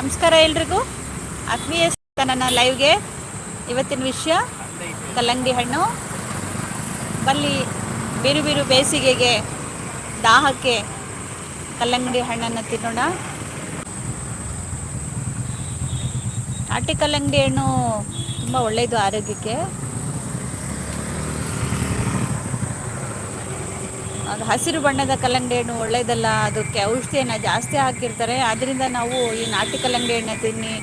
ನಮಸ್ಕಾರ ಎಲ್ರಿಗೂ. ಆತ್ಮೀಯ ನನ್ನ ಲೈವ್ಗೆ ಇವತ್ತಿನ ವಿಷಯ, ಕಲ್ಲಂಗಡಿ ಹಣ್ಣು. ಬಲ್ಲಿ ಬಿರು ಬಿರು ಬೇಸಿಗೆಗೆ, ದಾಹಕ್ಕೆ ಕಲ್ಲಂಗಡಿ ಹಣ್ಣನ್ನು ತಿನ್ನೋಣ. ನಾಟಿ ಕಲ್ಲಂಗಡಿ ಹಣ್ಣು ತುಂಬ ಒಳ್ಳೆಯದು ಆರೋಗ್ಯಕ್ಕೆ. ಅದು ಹಸಿರು ಬಣ್ಣದ ಕಲ್ಲಂಗಡಿ ಹಣ್ಣು ಒಳ್ಳೆಯದಲ್ಲ ಅದಕ್ಕೆ ಔಷಧಿಯನ್ನು ಜಾಸ್ತಿ ಹಾಕಿರ್ತಾರೆ. ಆದ್ದರಿಂದ ನಾವು ಈ ನಾಟಿ ಕಲ್ಲಂಗಡಿ ಹಣ್ಣು ತಿನ್ನಿ,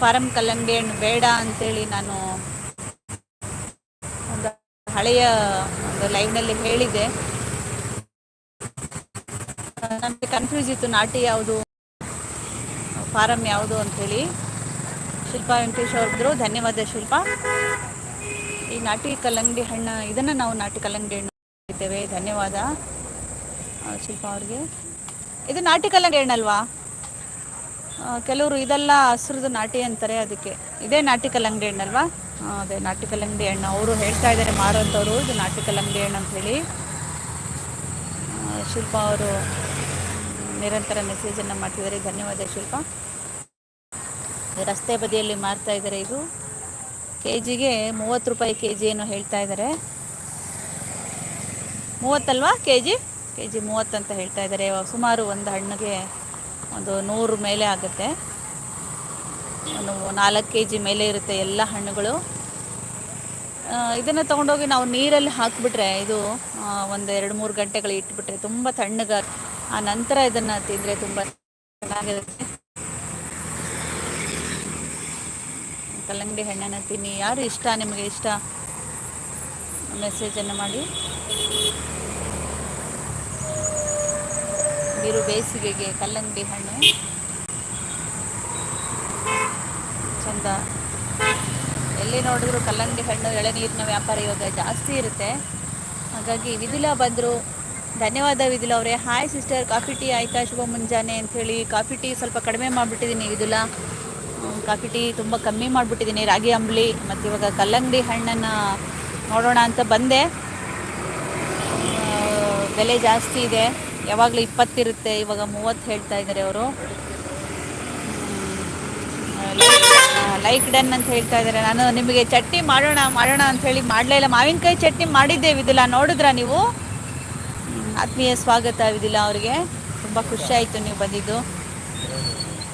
ಫಾರಂ ಕಲ್ಲಂಗಡಿ ಹಣ್ಣು ಬೇಡ ಅಂತೇಳಿ ನಾನು ಒಂದು ಹಳೆಯ ಒಂದು ಲೈವ್ನಲ್ಲಿ ಹೇಳಿದೆ ನನಗೆ ಕನ್ಫ್ಯೂಸ್ ಇತ್ತು ನಾಟಿ ಯಾವುದು, ಫಾರಂ ಯಾವುದು ಅಂಥೇಳಿ ಶಿಲ್ಪಾ ವೆಂಕಟೇಶ್ ಅವ್ರಿದ್ರು, ಧನ್ಯವಾದ ಶಿಲ್ಪಾ. ಈ ನಾಟಿ ಕಲ್ಲಂಗಡಿ ಹಣ್ಣು ಇದನ್ನು ನಾವು ನಾಟಿ ಕಲ್ಲಂಗಡಿ ಹಣ್ಣು ಇದ್ದೇವೆ ಧನ್ಯವಾದ. ಶಿಲ್ಪ ಅವ್ರಿಗೆ. ಇದು ನಾಟಿ ಕಲ್ಲಂಗಡಿ ಹಣ್ಣಲ್ವಾ ಕೆಲವರು ಇದೆಲ್ಲ ಹಸ್ರದ್ದು ನಾಟಿ ಅಂತಾರೆ, ಅದಕ್ಕೆ ಇದೇ ನಾಟಿ ಕಲ್ಲಂಗಡಿ ಹಣ್ಣಲ್ವಾ ಅದೇ ನಾಟಿ ಕಲ್ಲಂಗಡಿ ಹಣ್ಣು. ಅವರು ಹೇಳ್ತಾ ಇದ್ದಾರೆ ಮಾರೋಂಥವ್ರು, ಇದು ನಾಟಿ ಕಲ್ಲಂಗಡಿ ಹಣ್ಣು ಹೇಳಿ. ಶಿಲ್ಪ ಅವರು ನಿರಂತರ ಮೆಸೇಜನ್ನು ಮಾಡ್ತಿದ್ದಾರೆ. ಧನ್ಯವಾದ ಶಿಲ್ಪ. ರಸ್ತೆ ಬದಿಯಲ್ಲಿ ಮಾರ್ತಾ ಇದ್ದಾರೆ ಇದು. ಕೆ ಜಿಗೆ ಮೂವತ್ತು ರೂಪಾಯಿ ಕೆ ಜಿ ಏನು ಹೇಳ್ತಾ ಇದ್ದಾರೆ. ಮೂವತ್ತಲ್ವಾ? ಕೆ ಜಿ ಕೆ ಜಿ ಮೂವತ್ತಂತ ಹೇಳ್ತಾ ಇದ್ದಾರೆ. ಸುಮಾರು ಒಂದು ಹಣ್ಣಿಗೆ ಒಂದು ನೂರು ಮೇಲೆ ಆಗುತ್ತೆ. ಒಂದು ನಾಲ್ಕು ಕೆ ಜಿ ಮೇಲೆ ಇರುತ್ತೆ ಎಲ್ಲ ಹಣ್ಣುಗಳು. ಇದನ್ನು ತೊಗೊಂಡೋಗಿ ನಾವು ನೀರಲ್ಲಿ ಹಾಕಿಬಿಟ್ರೆ ಇದು ಒಂದು ಎರಡು ಮೂರು ಗಂಟೆಗಳು ಇಟ್ಬಿಟ್ರೆ ತುಂಬ ತಣ್ಣಗ ಆ ನಂತರ ಇದನ್ನು ತಿಂದರೆ ತುಂಬ ಚೆನ್ನಾಗಿರುತ್ತೆ. ಕಲ್ಲಂಗಡಿ ಹಣ್ಣನ್ನು ತಿನ್ನಿ. ಯಾರು ಇಷ್ಟ? ನಿಮಗೆ ಇಷ್ಟ? ಮೆಸೇಜನ್ನು ಮಾಡಿ. ಬಿರು ಬೇಸಿಗೆಗೆ ಕಲ್ಲಂಗಡಿ ಹಣ್ಣು. ಚಂದ. ಎಲ್ಲಿ ನೋಡಿದ್ರು ಕಲ್ಲಂಗಡಿ ಹಣ್ಣು ಎಳೆನೀರಿನ ವ್ಯಾಪಾರ ಇವಾಗ ಜಾಸ್ತಿ ಇರುತ್ತೆ. ಹಾಗಾಗಿ ವಿದುಲಾ ಬಂದರು, ಧನ್ಯವಾದ ವಿದುಲಾ ಅವರೇ. ಹಾಯ್ ಸಿಸ್ಟರ್ ಕಾಫಿ ಟೀ ಆಯ್ತಾ? ಶುಭ ಮುಂಜಾನೆ ಅಂಥೇಳಿ ಕಾಫಿ ಟೀ ಸ್ವಲ್ಪ ಕಡಿಮೆ ಮಾಡಿಬಿಟ್ಟಿದ್ದೀನಿ ವಿದುಲಾ. ಕಾಫಿ ಟೀ ತುಂಬ ಕಮ್ಮಿ ಮಾಡಿಬಿಟ್ಟಿದ್ದೀನಿ. ರಾಗಿ ಅಂಬ್ಲಿ, ಮತ್ತು ಇವಾಗ ಕಲ್ಲಂಗಡಿ ಹಣ್ಣನ್ನು ನೋಡೋಣ ಅಂತ ಬಂದೆ. ಬೆಲೆ ಜಾಸ್ತಿ ಇದೆ. ಯಾವಾಗಲೂ ಇಪ್ಪತ್ತಿರುತ್ತೆ ಇವಾಗ ಮೂವತ್ತು ಹೇಳ್ತಾ ಇದ್ದಾರೆ ಅವರು. ಲೈಕ್ ಡನ್ ಅಂತ ಹೇಳ್ತಾ ಇದ್ದಾರೆ. ನಾನು ನಿಮಗೆ ಚಟ್ನಿ ಮಾಡೋಣ ಮಾಡೋಣ ಅಂತ ಹೇಳಿ ಮಾಡಲೇ ಇಲ್ಲ. ಮಾವಿನಕಾಯಿ ಚಟ್ನಿ ಮಾಡಿದ್ದೆ ವಿದಿಲ್ಲ ನೋಡಿದ್ರಾ ನೀವು? ಆತ್ಮೀಯ ಸ್ವಾಗತ ವಿದಿಲ್ಲ ಅವರಿಗೆ. ತುಂಬ ಖುಷಿ ಆಯಿತು ನೀವು ಬಂದಿದ್ದು.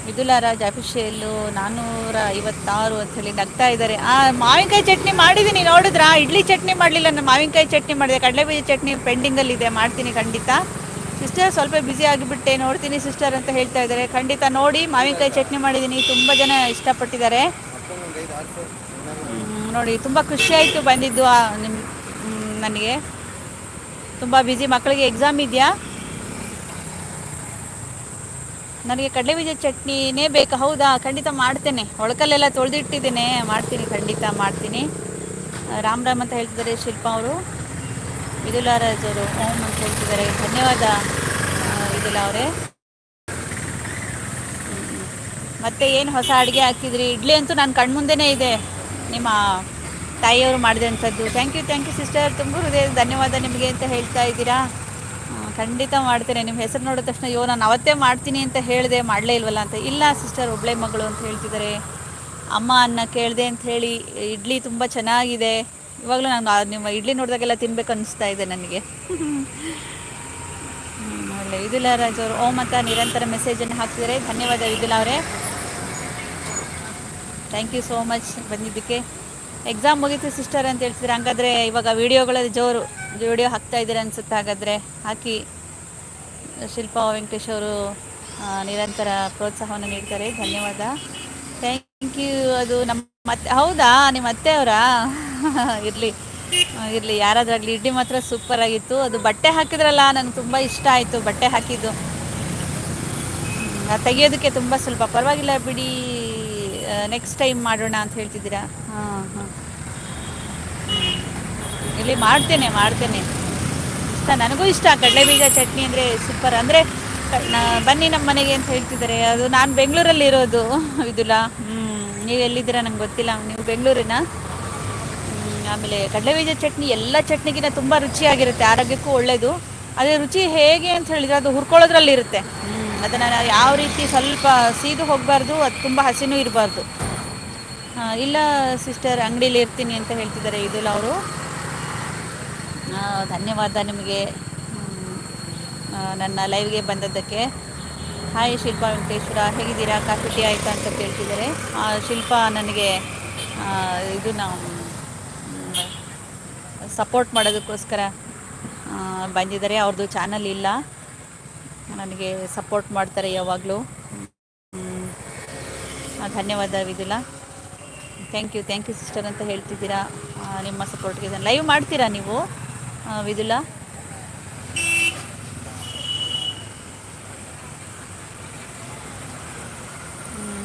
ಮಿದುಲಾ ರಾಜ್ ಅಫಿಷಿಯಲ್ಲು ನಾನ್ನೂರ ಐವತ್ತಾರು ಅಂತ ಹೇಳಿ ನಗ್ತಾ ಇದ್ದಾರೆ. ಆ, ಮಾವಿನಕಾಯಿ ಚಟ್ನಿ ಮಾಡಿದ್ದೀನಿ, ನೋಡಿದ್ರಾ? ಇಡ್ಲಿ ಚಟ್ನಿ ಮಾಡಲಿಲ್ಲ ನಾನು ಮಾವಿನಕಾಯಿ ಚಟ್ನಿ ಮಾಡಿದೆ. ಕಡಲೆಬೀಜ ಚಟ್ನಿ ಪೆಂಡಿಂಗಲ್ಲಿದೆ ಮಾಡ್ತೀನಿ ಖಂಡಿತ. ಸಿಸ್ಟರ್ ಸ್ವಲ್ಪ ಬ್ಯುಸಿ ಆಗಿಬಿಟ್ಟೆ, ನೋಡ್ತೀನಿ ಸಿಸ್ಟರ್ ಅಂತ ಹೇಳ್ತಾ ಇದ್ದಾರೆ. ಖಂಡಿತ ನೋಡಿ, ಮಾವಿನಕಾಯಿ ಚಟ್ನಿ ಮಾಡಿದ್ದೀನಿ. ತುಂಬ ಜನ ಇಷ್ಟಪಟ್ಟಿದ್ದಾರೆ. ನೋಡಿ, ತುಂಬ ಖುಷಿ ಆಯಿತು ಬಂದಿದ್ದು ನಿಮ್ಮ ನನಗೆ. ತುಂಬ ಬ್ಯುಸಿ ಮಕ್ಕಳಿಗೆ ಎಕ್ಸಾಮ್ ಇದೆಯಾ? ನನಗೆ ಕಡಲೆಬೀಜ ಚಟ್ನಿನೇ ಬೇಕು. ಹೌದಾ? ಖಂಡಿತ ಮಾಡ್ತೇನೆ. ಒಳಕಲ್ಲೆಲ್ಲ ತೊಳೆದಿಟ್ಟಿದ್ದೇನೆ. ಮಾಡ್ತೀನಿ, ಖಂಡಿತ ಮಾಡ್ತೀನಿ. ರಾಮ್ ರಾಮ್ ಅಂತ ಹೇಳ್ತಿದ್ದಾರೆ ಶಿಲ್ಪಾ ಅವರು. ವಿದುಲಾರಾಜ್ ಅವರು ಓಂ ಅಂತ ಹೇಳ್ತಿದ್ದಾರೆ ಧನ್ಯವಾದ ಇದಿಲ್ಲ ಅವರೇ. ಮತ್ತೆ ಏನು ಹೊಸ ಅಡುಗೆ ಹಾಕಿದ್ರಿ? ಇಡ್ಲಿ ಅಂತೂ ನನ್ನ ಕಣ್ಮುಂದೆನೇ ಇದೆ. ನಿಮ್ಮ ತಾಯಿಯವರು ಮಾಡಿದಂಥದ್ದು. Thank you thank you sister ತುಂಬ ಹೃದಯ ಧನ್ಯವಾದ ನಿಮಗೆ ಅಂತ ಹೇಳ್ತಾ ಇದ್ದೀರಾ? ಖಂಡಿತ ಮಾಡ್ತೇನೆ. ನಿಮ್ಮ ಹೆಸರು ನೋಡಿದ ತಕ್ಷಣ ಯೋ ನಾನು ಅವತ್ತೇ ಮಾಡ್ತೀನಿ ಅಂತ ಹೇಳಿದೆ, ಮಾಡಲೇ ಇಲ್ವಲ್ಲ ಅಂತ. ಇಲ್ಲ ಸಿಸ್ಟರ್ ಒಬ್ಬಳೆ ಮಗಳು ಅಂತ ಹೇಳ್ತಿದ್ದಾರೆ. ಅಮ್ಮ ಅನ್ನ ಕೇಳಿದೆ ಅಂತ ಹೇಳಿ, ಇಡ್ಲಿ ತುಂಬ ಚೆನ್ನಾಗಿದೆ. ಇವಾಗಲೂ ನಾನು ನಿಮ್ಮ ಇಡ್ಲಿ ನೋಡಿದಾಗೆಲ್ಲ ತಿನ್ಬೇಕು ಅನಿಸ್ತಾ ಇದೆ ನನಗೆ. ಒಳ್ಳೆ. ವಿದುಲಾ ರಾಜ್ ಅವರು. ಓಂ ಅಂತ ನಿರಂತರ ಮೆಸೇಜನ್ನು ಹಾಕ್ತಿದ್ದಾರೆ. ಧನ್ಯವಾದ ವಿದುಲಾ ಅವರೇ. ಥ್ಯಾಂಕ್ ಯು ಸೋ ಮಚ್ ಬಂದಿದ್ದಕ್ಕೆ. ಎಕ್ಸಾಮ್ ಮುಗೀತು ಸಿಸ್ಟರ್ ಅಂತ ಹೇಳ್ತಿದ್ರೆ. ಹಂಗಾದ್ರೆ ಇವಾಗ ವಿಡಿಯೋಗಳಲ್ಲಿ ಜೋರು ವಿಡಿಯೋ ಹಾಕ್ತಾ ಇದ್ದೀರಾ ಅನ್ಸುತ್ತೆ. ಹಾಗಾದರೆ ಹಾಕಿ. ಶಿಲ್ಪಾ ವೆಂಕಟೇಶ್ ಅವರು ನಿರಂತರ ಪ್ರೋತ್ಸಾಹವನ್ನು ನೀಡ್ತಾರೆ. ಧನ್ಯವಾದ. ಥ್ಯಾಂಕ್ ಯು ಅದು ನಮ್ಮ ಮತ್ತೆ ಹೌದಾ? ನಿಮ್ಮ ಅತ್ತೆ ಅವರಾ ಇರ್ಲಿ ಇರ್ಲಿ. ಯಾರಾದ್ರಾಗ್ಲಿ ಇಡ್ಲಿ ಮಾತ್ರ ಸೂಪರ್ ಆಗಿತ್ತು. ಅದು ಬಟ್ಟೆ ಹಾಕಿದ್ರಲ್ಲ ನನ್ಗೆ ತುಂಬ ಇಷ್ಟ ಆಯ್ತು ಬಟ್ಟೆ ಹಾಕಿದ್ದು. ತೆಗಿಯೋದಕ್ಕೆ ತುಂಬ ಸ್ವಲ್ಪ ಪರವಾಗಿಲ್ಲ ಬಿಡಿ. ನೆಕ್ಸ್ಟ್ ಟೈಮ್ ಮಾಡೋಣ ಅಂತ ಹೇಳ್ತಿದ್ದೀರಾ? ಹಾಂ ಹಾಂ. ಇಲ್ಲಿ ಮಾಡ್ತೇನೆ ಮಾಡ್ತೇನೆ. ಇಷ್ಟ ನನಗೂ ಇಷ್ಟ. ಕಡಲೆಬೀಜ ಚಟ್ನಿ ಅಂದರೆ ಸೂಪರ್ ಅಂದರೆ ಬನ್ನಿ ನಮ್ಮ ಮನೆಗೆ ಅಂತ ಹೇಳ್ತಿದ್ದಾರೆ. ಅದು ನಾನು ಬೆಂಗಳೂರಲ್ಲಿ ಇರೋದು ಇದಿಲ್ಲ ಹ್ಞೂ ನೀವು ಎಲ್ಲಿದ್ದೀರಾ ನಂಗೆ ಗೊತ್ತಿಲ್ಲ. ನೀವು ಬೆಂಗಳೂರಿನ? ಆಮೇಲೆ ಆಮೇಲೆ ಕಡಲೆಬೀಜ ಚಟ್ನಿ, ಎಲ್ಲ ಚಟ್ನಿಗಿಂತ ತುಂಬ ರುಚಿಯಾಗಿರುತ್ತೆ, ಆರೋಗ್ಯಕ್ಕೂ ಒಳ್ಳೆಯದು ಅದೇ ರುಚಿ ಹೇಗೆ ಅಂತ ಹೇಳಿದರೆ ಅದು ಹುರ್ಕೊಳ್ಳೋದ್ರಲ್ಲಿ ಇರುತ್ತೆ. ಅದನ್ನು ಯಾವ ರೀತಿ ಸ್ವಲ್ಪ ಸೀದು ಹೋಗಬಾರ್ದು, ಅದು ತುಂಬ ಹಸಿನೂ ಇರಬಾರ್ದು. ಇಲ್ಲ ಸಿಸ್ಟರ್, ಅಂಗಡೀಲಿ ಇರ್ತೀನಿ ಅಂತ ಹೇಳ್ತಿದ್ದಾರೆ ಇದಿಲ್ಲ ಅವರು. ಧನ್ಯವಾದ ನಿಮಗೆ. ನನ್ನ ಲೈವ್ಗೆ ಬಂದದ್ದಕ್ಕೆ. ಹಾಯ್ ಶಿಲ್ಪ ವೆಂಕಟೇಶ್ವರ, ಹೇಗಿದ್ದೀರಾ? ಕಾಫಿ ಆಯಿತಾ ಅಂತ ಕೇಳ್ತಿದ್ದಾರೆ. ಶಿಲ್ಪ ನನಗೆ ಇದು ನಾವು ಸಪೋರ್ಟ್ ಮಾಡೋದಕ್ಕೋಸ್ಕರ ಬಂದಿದ್ದಾರೆ. ಅವ್ರದ್ದು ಚಾನಲ್ ಇಲ್ಲ. ನನಗೆ ಸಪೋರ್ಟ್ ಮಾಡ್ತಾರೆ ಯಾವಾಗಲೂ. ಧನ್ಯವಾದ Vidula thank you thank you sister ಅಂತ ಹೇಳ್ತಿದ್ದೀರಾ. ನಿಮ್ಮ ಸಪೋರ್ಟ್ಗೆ ಲೈವ್ ಮಾಡ್ತೀರಾ ನೀವು? ವಿದುಲ?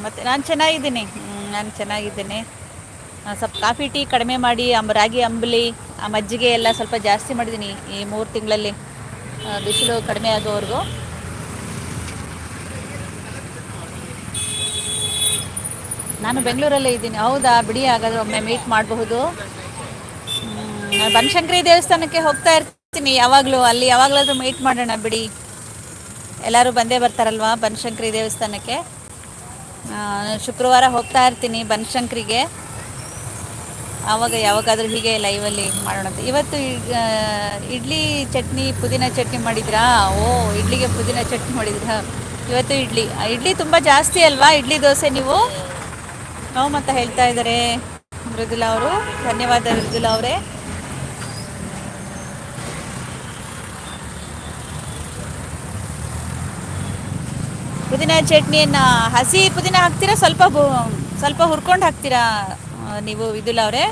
ಮತ್ತು ನಾನು ಚೆನ್ನಾಗಿದ್ದೀನಿ. ನಾನು ಚೆನ್ನಾಗಿದ್ದೀನಿ. ಸ್ವಲ್ಪ ಕಾಫಿ, ಟೀ ಕಡಿಮೆ ಮಾಡಿ ಅಂಬ ರಾಗಿ, ಅಂಬಲಿ, ಆ, ಮಜ್ಜಿಗೆ ಎಲ್ಲ ಸ್ವಲ್ಪ ಜಾಸ್ತಿ ಮಾಡಿದ್ದೀನಿ ಈ ಮೂರು ತಿಂಗಳಲ್ಲಿ. ಬಿಸಿಲು ಕಡಿಮೆ ಆಗೋವರೆಗೂ. ನಾನು ಬೆಂಗಳೂರಲ್ಲೇ ಇದ್ದೀನಿ. ಹೌದಾ? ಬಿಡಿ, ಹಾಗಾದ್ರೆ ಒಮ್ಮೆ ಮೀಟ್ ಮಾಡಬಹುದು. ಬನಶಂಕರಿ ದೇವಸ್ಥಾನಕ್ಕೆ ಹೋಗ್ತಾ ಇರ್ತೀನಿ ಯಾವಾಗಲೂ. ಅಲ್ಲಿ ಯಾವಾಗಲಾದರೂ ಮೀಟ್ ಮಾಡೋಣ ಬಿಡಿ. ಎಲ್ಲರೂ ಬಂದೇ ಬರ್ತಾರಲ್ವಾ ಬನಶಂಕರಿ ದೇವಸ್ಥಾನಕ್ಕೆ? ಶುಕ್ರವಾರ ಹೋಗ್ತಾ ಇರ್ತೀನಿ ಬನಶಂಕರಿಗೆ. ಆವಾಗ ಯಾವಾಗಾದರೂ ಹೀಗೆ ಲೈವಲ್ಲಿ ಮಾಡೋಣ ಅಂತ. ಇವತ್ತು ಇಡ್ಲಿ ಚಟ್ನಿ, ಪುದೀನ ಚಟ್ನಿ ಮಾಡಿದ್ರಾ? ಓ, ಇಡ್ಲಿಗೆ ಪುದೀನ ಚಟ್ನಿ ಮಾಡಿದ್ರಾ? ಇವತ್ತು ಇಡ್ಲಿ. ಇಡ್ಲಿ ತುಂಬ ಜಾಸ್ತಿ ಅಲ್ವಾ? ಇಡ್ಲಿ ದೋಸೆ ನೀವು? ನಾವು ಅಂತ ಹೇಳ್ತಾ ಇದ್ದಾರೆ ಮೃದುಲಾ ಅವರು. ಧನ್ಯವಾದ ಮೃದುಲಾ ಅವರೇ. ಪುದೀನ ಚಟ್ನಿಯನ್ನು ಹಸಿ ಪುದೀನ ಹಾಕ್ತೀರಾ? ಸ್ವಲ್ಪ ಸ್ವಲ್ಪ ಹುರ್ಕೊಂಡು ಹಾಕ್ತೀರಾ ನೀವು ವಿದುಲ ಅವರೇ?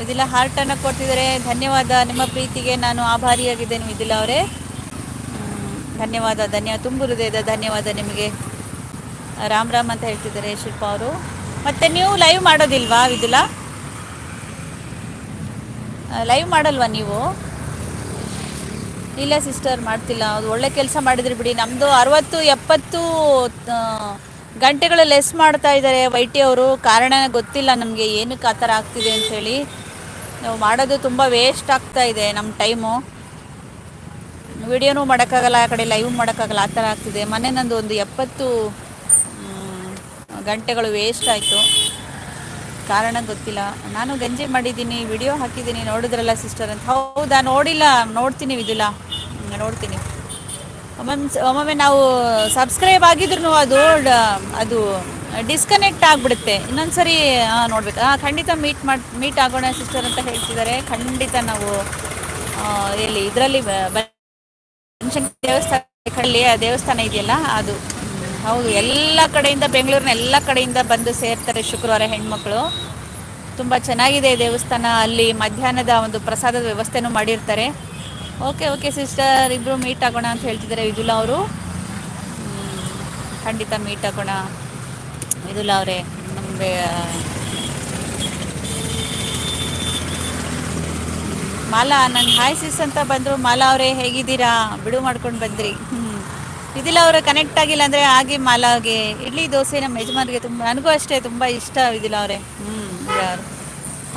ವಿದುಲ ಹಾರ್ಟನ್ನು ಕೊಡ್ತಿದ್ದಾರೆ ಧನ್ಯವಾದ. ನಿಮ್ಮ ಪ್ರೀತಿಗೆ ನಾನು ಆಭಾರಿಯಾಗಿದ್ದೇನೆ ವಿದುಲ್ ಅವರೇ. ಧನ್ಯವಾದ. ಧನ್ಯವಾದ ತುಂಬ ಹೃದಯದ ಧನ್ಯವಾದ ನಿಮಗೆ. ರಾಮ್ ರಾಮ್ ಅಂತ ಹೇಳ್ತಿದ್ದಾರೆ ಶಿಲ್ಪ ಅವರು. ಮತ್ತೆ ನೀವು ಲೈವ್ ಮಾಡೋದಿಲ್ವಾ ವಿದುಲ? ಲೈವ್ ಮಾಡಲ್ವಾ ನೀವು? ಇಲ್ಲ ಸಿಸ್ಟರ್ ಮಾಡ್ತಿಲ್ಲ. ಅದು ಒಳ್ಳೆ ಕೆಲಸ ಮಾಡಿದ್ರಿ ಬಿಡಿ. ನಮ್ಮದು ಅರವತ್ತು, ಎಪ್ಪತ್ತು ಗಂಟೆಗಳು ಲೆಸ್ ಮಾಡ್ತಾ ಇದ್ದಾರೆ ವೈಟಿ ಅವರು. ಕಾರಣ ಗೊತ್ತಿಲ್ಲ ನಮಗೆ ಏನಕ್ಕೆ ಆ ಥರ ಆಗ್ತಿದೆ ಅಂಥೇಳಿ ನಾವು ಮಾಡೋದು ತುಂಬ ವೇಸ್ಟ್ ಆಗ್ತಾ ಇದೆ ನಮ್ಮ ಟೈಮು ವಿಡಿಯೋನೂ ಮಾಡೋಕ್ಕಾಗಲ್ಲ, ಆ ಕಡೆ ಲೈವ್ ಮಾಡೋಕ್ಕಾಗಲ್ಲ, ಆ ಥರ ಆಗ್ತಿದೆ. ಮೊನ್ನೆ ನಂದು ಒಂದು ಎಪ್ಪತ್ತು ಗಂಟೆಗಳು ವೇಸ್ಟ್ ಆಯಿತು. ಕಾರಣ ಗೊತ್ತಿಲ್ಲ. ನಾನು ಗಂಜಿ ಮಾಡಿದ್ದೀನಿ ವಿಡಿಯೋ ಹಾಕಿದ್ದೀನಿ, ನೋಡಿದ್ರಲ್ಲ ಸಿಸ್ಟರ್ ಅಂತ. ಹೌದಾ? ನೋಡಿಲ್ಲ. ನೋಡ್ತೀನಿ ಇದಿಲ್ಲ ನೋಡ್ತೀನಿ. ಒಮ್ಮೊಮ್ಮೆ ಒಮ್ಮೊಮ್ಮೆ ನಾವು ಸಬ್ಸ್ಕ್ರೈಬ್ ಆಗಿದ್ರು ಅದು ಅದು ಡಿಸ್ಕನೆಕ್ಟ್ ಆಗಿಬಿಡುತ್ತೆ. ಇನ್ನೊಂದು ಸರಿ ನೋಡ್ಬೇಕು. ಹಾಂ ಖಂಡಿತ ಮೀಟ್ ಮಾಡಿ ಮೀಟ್ ಆಗೋಣ ಸಿಸ್ಟರ್ ಅಂತ ಹೇಳ್ತಿದ್ದಾರೆ. ಖಂಡಿತ ನಾವು ಎಲ್ಲಿ, ಇದರಲ್ಲಿ ದೇವಸ್ಥಾನ ಆ ದೇವಸ್ಥಾನ ಇದೆಯಲ್ಲ, ಅದು. ಹೌದು, ಎಲ್ಲ ಕಡೆಯಿಂದ ಬೆಂಗಳೂರಿನ ಎಲ್ಲ ಕಡೆಯಿಂದ ಬಂದು ಸೇರ್ತಾರೆ ಶುಕ್ರವಾರ ಹೆಣ್ಮಕ್ಳು. ತುಂಬ ಚೆನ್ನಾಗಿದೆ ದೇವಸ್ಥಾನ, ಅಲ್ಲಿ ಮಧ್ಯಾಹ್ನದ ಒಂದು ಪ್ರಸಾದದ ವ್ಯವಸ್ಥೆನೂ ಮಾಡಿರ್ತಾರೆ. ಓಕೆ ಓಕೆ ಸಿಸ್ಟರ್ ಇಬ್ಬರು ಮೀಟ್ ಆಗೋಣ ಅಂತ ಹೇಳ್ತಿದ್ದಾರೆ ವಿದುಲಾ ಅವರು. ಖಂಡಿತ ಮೀಟ್ ಆಗೋಣ. ವಿದುಲಾ ಅವರೇ, ನಮಗೆ, ಮಾಲಾ ನನ್ನ ಹಾಯ್ ಸಿಸ್ ಅಂತ ಬಂದರು. ಮಾಲಾ ಅವರೇ, ಹೇಗಿದ್ದೀರಾ? ಬಿಡು ಮಾಡ್ಕೊಂಡು ಬಂದ್ರಿ. ಇದಿಲ್ಲ ಅವರ ಕನೆಕ್ಟ್ ಆಗಿಲ್ಲ ಅಂದ್ರೆ ಆಗಿ ಮಾಲಾಗೆ ಇಡ್ಲಿ ದೋಸೆ ನಮ್ಮ ಯಜಮಾನ್ರಿಗೆ ತುಂಬ ನನಗೂ ಅಷ್ಟೇ ತುಂಬ ಇಷ್ಟ ಇದಿಲ್ಲ ಅವರೇ. ಹ್ಞೂ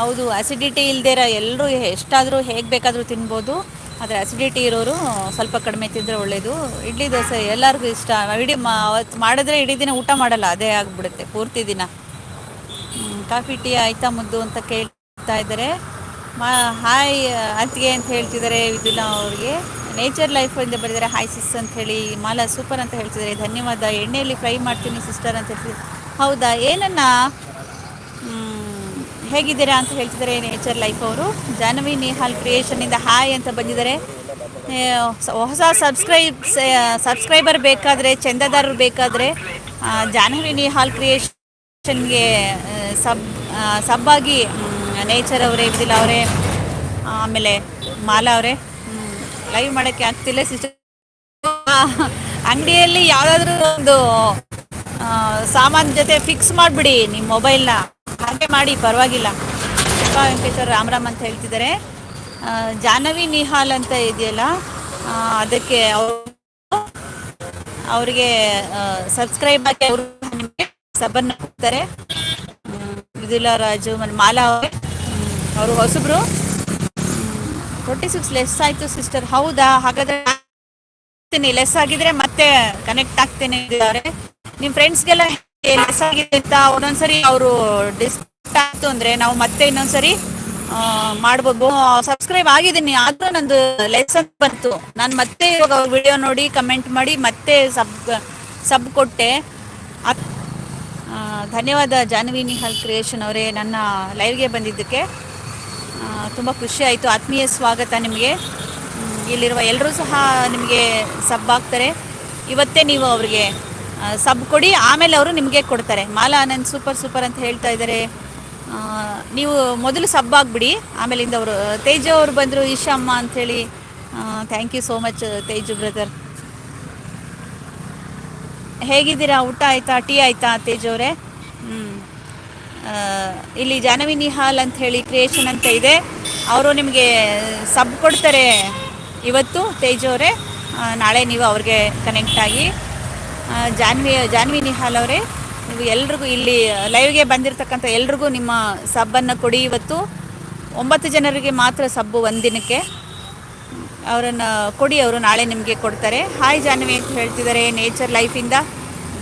ಹೌದು ಅಸಿಡಿಟಿ ಇಲ್ದಿರ ಎಲ್ಲರೂ ಎಷ್ಟಾದರೂ ಹೇಗೆ ಬೇಕಾದರೂ ತಿನ್ಬೋದು. ಆದರೆ ಅಸಿಡಿಟಿ ಇರೋರು ಸ್ವಲ್ಪ ಕಡಿಮೆ ತಿಂದರೆ ಒಳ್ಳೆಯದು ಇಡ್ಲಿ ದೋಸೆ ಎಲ್ಲರಿಗೂ ಇಷ್ಟ. ಇಡೀ ಮಾ ಅವತ್ತು ಮಾಡಿದ್ರೆ ಇಡೀ ದಿನ ಊಟ ಮಾಡಲ್ಲ ಅದೇ ಆಗಿಬಿಡುತ್ತೆ ಪೂರ್ತಿ ದಿನ. ಕಾಫಿ ಟೀ ಆಯ್ತಾ ಮುದ್ದು ಅಂತ ಕೇಳ್ತಾ ಇದ್ದಾರೆ. ಮಾ ಹಾಯ್ ಅತ್ತಿಗೆ ಅಂತ ಹೇಳ್ತಿದ್ದಾರೆ ವಿದುಲ ಅವ್ರಿಗೆ. ನೇಚರ್ ಲೈಫ್ ಇಂದ ಬರೆದಿದ್ದಾರೆ. ಹಾಯ್ ಸಿಸ್ ಅಂತ ಹೇಳಿ ಮಾಲಾ ಸೂಪರ್ ಅಂತ ಹೇಳ್ತಿದ್ದಾರೆ. ಧನ್ಯವಾದ. ಎಣ್ಣೆಯಲ್ಲಿ ಫ್ರೈ ಮಾಡ್ತೀನಿ ಸಿಸ್ಟರ್ ಅಂತ ಹೇಳ್ತಿದ್ರು ಹೌದಾ? ಏನನ್ನ ಹೇಗಿದ್ದೀರಾ ಅಂತ ಹೇಳ್ತಿದ್ದಾರೆ ನೇಚರ್ ಲೈಫ್ ಅವರು. ಜಾನವಿ ನಿಹಾಲ್ ಕ್ರಿಯೇಷನಿಂದ ಹಾಯ್ ಅಂತ ಬಂದಿದ್ದಾರೆ. ಹೊಸ ಸಬ್ಸ್ಕ್ರೈಬ್ ಸಬ್ಸ್ಕ್ರೈಬರ್ ಬೇಕಾದರೆ, ಚಂದದಾರರು ಬೇಕಾದರೆ ಜಾಹ್ನವಿ ನಿಹಾಲ್ ಕ್ರಿಯೇಷನ್ಗೆ ಸಬ್ ಸಬ್ಬಾಗಿ ನೇಚರ್ ಅವರೇ ಇದ್ದಿಲ್ಲ ಅವರೇ, ಆಮೇಲೆ ಮಾಲಾ ಅವರೇ ಲೈವ್ ಮಾಡಕ್ಕೆ ಆಗ್ತಿಲ್ಲ ಸಿಸ್ಟರ್ ಅಂಗಡಿಯಲ್ಲಿ ಯಾವುದಾದ್ರೂ ಒಂದು ಸಾಮಾನ್ ಜೊತೆ ಫಿಕ್ಸ್ ಮಾಡ್ಬಿಡಿ ನಿಮ್ಮ ಮೊಬೈಲ್ನ ಹಾಗೆ ಮಾಡಿ, ಪರವಾಗಿಲ್ಲ. ವೆಂಕಟೇಶ್ವರ ರಾಮರಾಮ್ ಅಂತ ಹೇಳ್ತಿದ್ದಾರೆ. ಜಾಹ್ನವಿ ನಿಹಾಲ್ ಅಂತ ಇದೆಯಲ್ಲ ಅದಕ್ಕೆ ಅವರು, ಅವರಿಗೆ ಸಬ್ಸ್ಕ್ರೈಬ್ ಆಗಿ ಅವರು ನಿಮಗೆ ಸಬ್ಬನ್ನು ಹೋಗ್ತಾರೆ ಮೃದುಲಾ ರಾಜು ಮಾಲಾ ಅವರು ಹೊಸಬ್ರು. ಟ್ವೆಂಟಿ ಸಿಕ್ಸ್ ಲೆಸ್ ಆಯಿತು ಸಿಸ್ಟರ್ ಹೌದಾ? ಹಾಗಾದ್ರೆ ಲೆಸ್ ಆಗಿದ್ರೆ ಮತ್ತೆ ಕನೆಕ್ಟ್ ಆಗ್ತೇನೆ ಇದ್ದಾರೆ ನಿಮ್ಮ ಫ್ರೆಂಡ್ಸ್ಗೆಲ್ಲ ಲೆಸ್ ಆಗಿದೆ ಅಂತ ಒಂದೊಂದ್ಸರಿ ಅವರು ಡಿಸ್ಕನೆಕ್ಟ್ ಆಯ್ತು ಅಂದ್ರೆ ನಾವು ಮತ್ತೆ ಇನ್ನೊಂದ್ಸರಿ ಮಾಡ್ಬೋದು. ಸಬ್ಸ್ಕ್ರೈಬ್ ಆಗಿದ್ದೀನಿ. ಆದ್ರೂ ನಂದು ಲೆಸನ್ ಬಂತು. ನಾನು ಮತ್ತೆ ಇವಾಗ ವಿಡಿಯೋ ನೋಡಿ ಕಮೆಂಟ್ ಮಾಡಿ ಮತ್ತೆ ಸಬ್ ಸಬ್ ಕೊಟ್ಟೆ. ಧನ್ಯವಾದ ಜಾನ್ವಿ ನಿಹಾಲ್ ಕ್ರಿಯೇಷನ್ ಅವರೇ, ನನ್ನ ಲೈವ್ಗೆ ಬಂದಿದ್ದಕ್ಕೆ. ತುಂಬ ಖುಷಿ ಆಯಿತು. ಆತ್ಮೀಯ ಸ್ವಾಗತ ನಿಮಗೆ. ಇಲ್ಲಿರುವ ಎಲ್ಲರೂ ಸಹ ನಿಮಗೆ ಸಬ್ ಆಗ್ತಾರೆ ಇವತ್ತೇ ನೀವು ಅವರಿಗೆ ಸಬ್ ಕೊಡಿ, ಆಮೇಲೆ ಅವರು ನಿಮಗೆ ಕೊಡ್ತಾರೆ. ಮಾಲಾ ಆನಂದ್ ಸೂಪರ್ ಸೂಪರ್ ಅಂತ ಹೇಳ್ತಾ ಇದ್ದಾರೆ. ನೀವು ಮೊದಲು ಸಬ್ ಆಗಿಬಿಡಿ ಆಮೇಲಿಂದ ಅವರು, ತೇಜು ಅವರು ಬಂದರು, ಈಶಮ್ಮ ಅಂಥೇಳಿ. Thank you so much Teju brother ಹೇಗಿದ್ದೀರಾ? ಊಟ ಆಯಿತಾ? ಟೀ ಆಯಿತಾ ತೇಜು ಅವರೇ? ಇಲ್ಲಿ ಜಾನವಿ ನಿಹಾಲ್ ಅಂತ ಹೇಳಿ ಕ್ರಿಯೇಷನ್ ಅಂತ ಇದೆ. ಅವರು ನಿಮಗೆ ಸಬ್ ಕೊಡ್ತಾರೆ ಇವತ್ತು ತೇಜ್ ಅವರೇ. ನಾಳೆ ನೀವು ಅವ್ರಿಗೆ ಕನೆಕ್ಟ್ ಆಗಿ. ಜಾನ್ವಿ ಜಾನ್ವಿ ನಿಹಾಲ್ ಅವರೇ, ನೀವು ಎಲ್ರಿಗೂ ಇಲ್ಲಿ ಲೈವ್ಗೆ ಬಂದಿರತಕ್ಕಂಥ ಎಲ್ರಿಗೂ ನಿಮ್ಮ ಸಬ್ಬನ್ನು ಕೊಡಿ ಇವತ್ತು. ಒಂಬತ್ತು ಜನರಿಗೆ ಮಾತ್ರ ಸಬ್ಬು ಒಂದಿನಕ್ಕೆ. ಅವರನ್ನು ಕೊಡಿ, ಅವರು ನಾಳೆ ನಿಮಗೆ ಕೊಡ್ತಾರೆ. ಹಾಯ್ ಜಾನ್ವಿ ಅಂತ ಹೇಳ್ತಿದ್ದಾರೆ ನೇಚರ್ ಲೈಫಿಂದ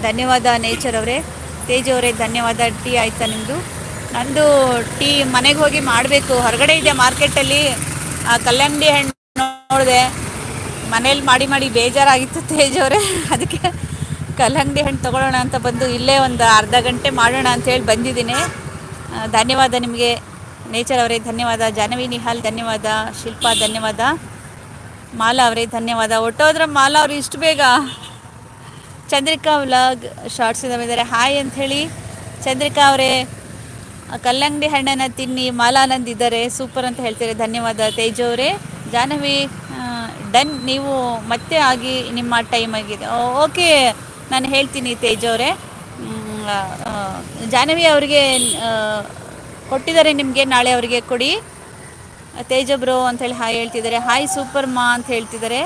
ಧನ್ಯವಾದ ನೇಚರ್ ಅವರೇ. ತೇಜ್ ಅವರೇ ಧನ್ಯವಾದ. ಟೀ ಆಯ್ತಾ ನಿಮ್ಮದು ನಂದು ಟೀ ಮನೆಗೆ ಹೋಗಿ ಮಾಡಬೇಕು. ಹೊರಗಡೆ ಇದೆ ಮಾರ್ಕೆಟಲ್ಲಿ. ಆ ಕಲ್ಲಂಗಡಿ ಹಣ್ಣು ನೋಡಿದೆ. ಮನೇಲಿ ಮಾಡಿ ಮಾಡಿ ಬೇಜಾರಾಗಿತ್ತು ತೇಜ್ ಅವರೇ. ಅದಕ್ಕೆ ಕಲ್ಲಂಗಡಿ ಹಣ್ಣು ತೊಗೊಳ್ಳೋಣ ಅಂತ ಬಂದು ಇಲ್ಲೇ ಒಂದು ಅರ್ಧ ಗಂಟೆ ಮಾಡೋಣ ಅಂತೇಳಿ ಬಂದಿದ್ದೀನಿ. ಆ, ಧನ್ಯವಾದ ನಿಮಗೆ. ನೇಚರ್ ಅವರೇ ಧನ್ಯವಾದ. ಜಾನವಿ ನಿಹಾಲ್ ಧನ್ಯವಾದ. ಶಿಲ್ಪಾ ಧನ್ಯವಾದ. ಮಾಲಾ ಅವರೇ ಧನ್ಯವಾದ. ಒಟ್ಟೋದ್ರ ಮಾಲಾ ಅವರು ಇಷ್ಟು ಬೇಗ? ಚಂದ್ರಿಕಾ ವ್ಲಾಗ್ ಶಾರ್ಟ್ಸ್ ಇದ್ದಾರೆ ಹಾಯ್ ಅಂತ ಹೇಳಿ ಚಂದ್ರಿಕಾ ಅವರೇ ಕಲ್ಲಂಗಡಿ ಹಣ್ಣನ್ನು ತಿನ್ನಿ, ಮಾಲಾನಂದ್ ಇದ್ದಾರೆ. ಸೂಪರ್ ಅಂತ ಹೇಳ್ತಾರೆ ಧನ್ಯವಾದ ತೇಜು ಅವರೇ. ಜಾಹ್ನವಿ ಡನ್, ನೀವು ಮತ್ತೆ ಆಗಿ ನಿಮ್ಮ ಟೈಮ್ ಆಗಿದೆ. ಓಕೆ, ನಾನು ಹೇಳ್ತೀನಿ ತೇಜ್ ಅವರೇ. ಜಾಹ್ನವಿ ಅವರಿಗೆ ಕೊಟ್ಟಿದ್ದಾರೆ ನಿಮಗೆ, ನಾಳೆ ಅವರಿಗೆ ಕೊಡಿ. ತೇಜ ಬ್ರೋ ಅಂತೇಳಿ ಹಾಯ್ ಹೇಳ್ತಿದ್ದಾರೆ. ಹಾಯ್ ಸೂಪರ್ ಮಾ ಅಂತ ಹೇಳ್ತಿದ್ದಾರೆ.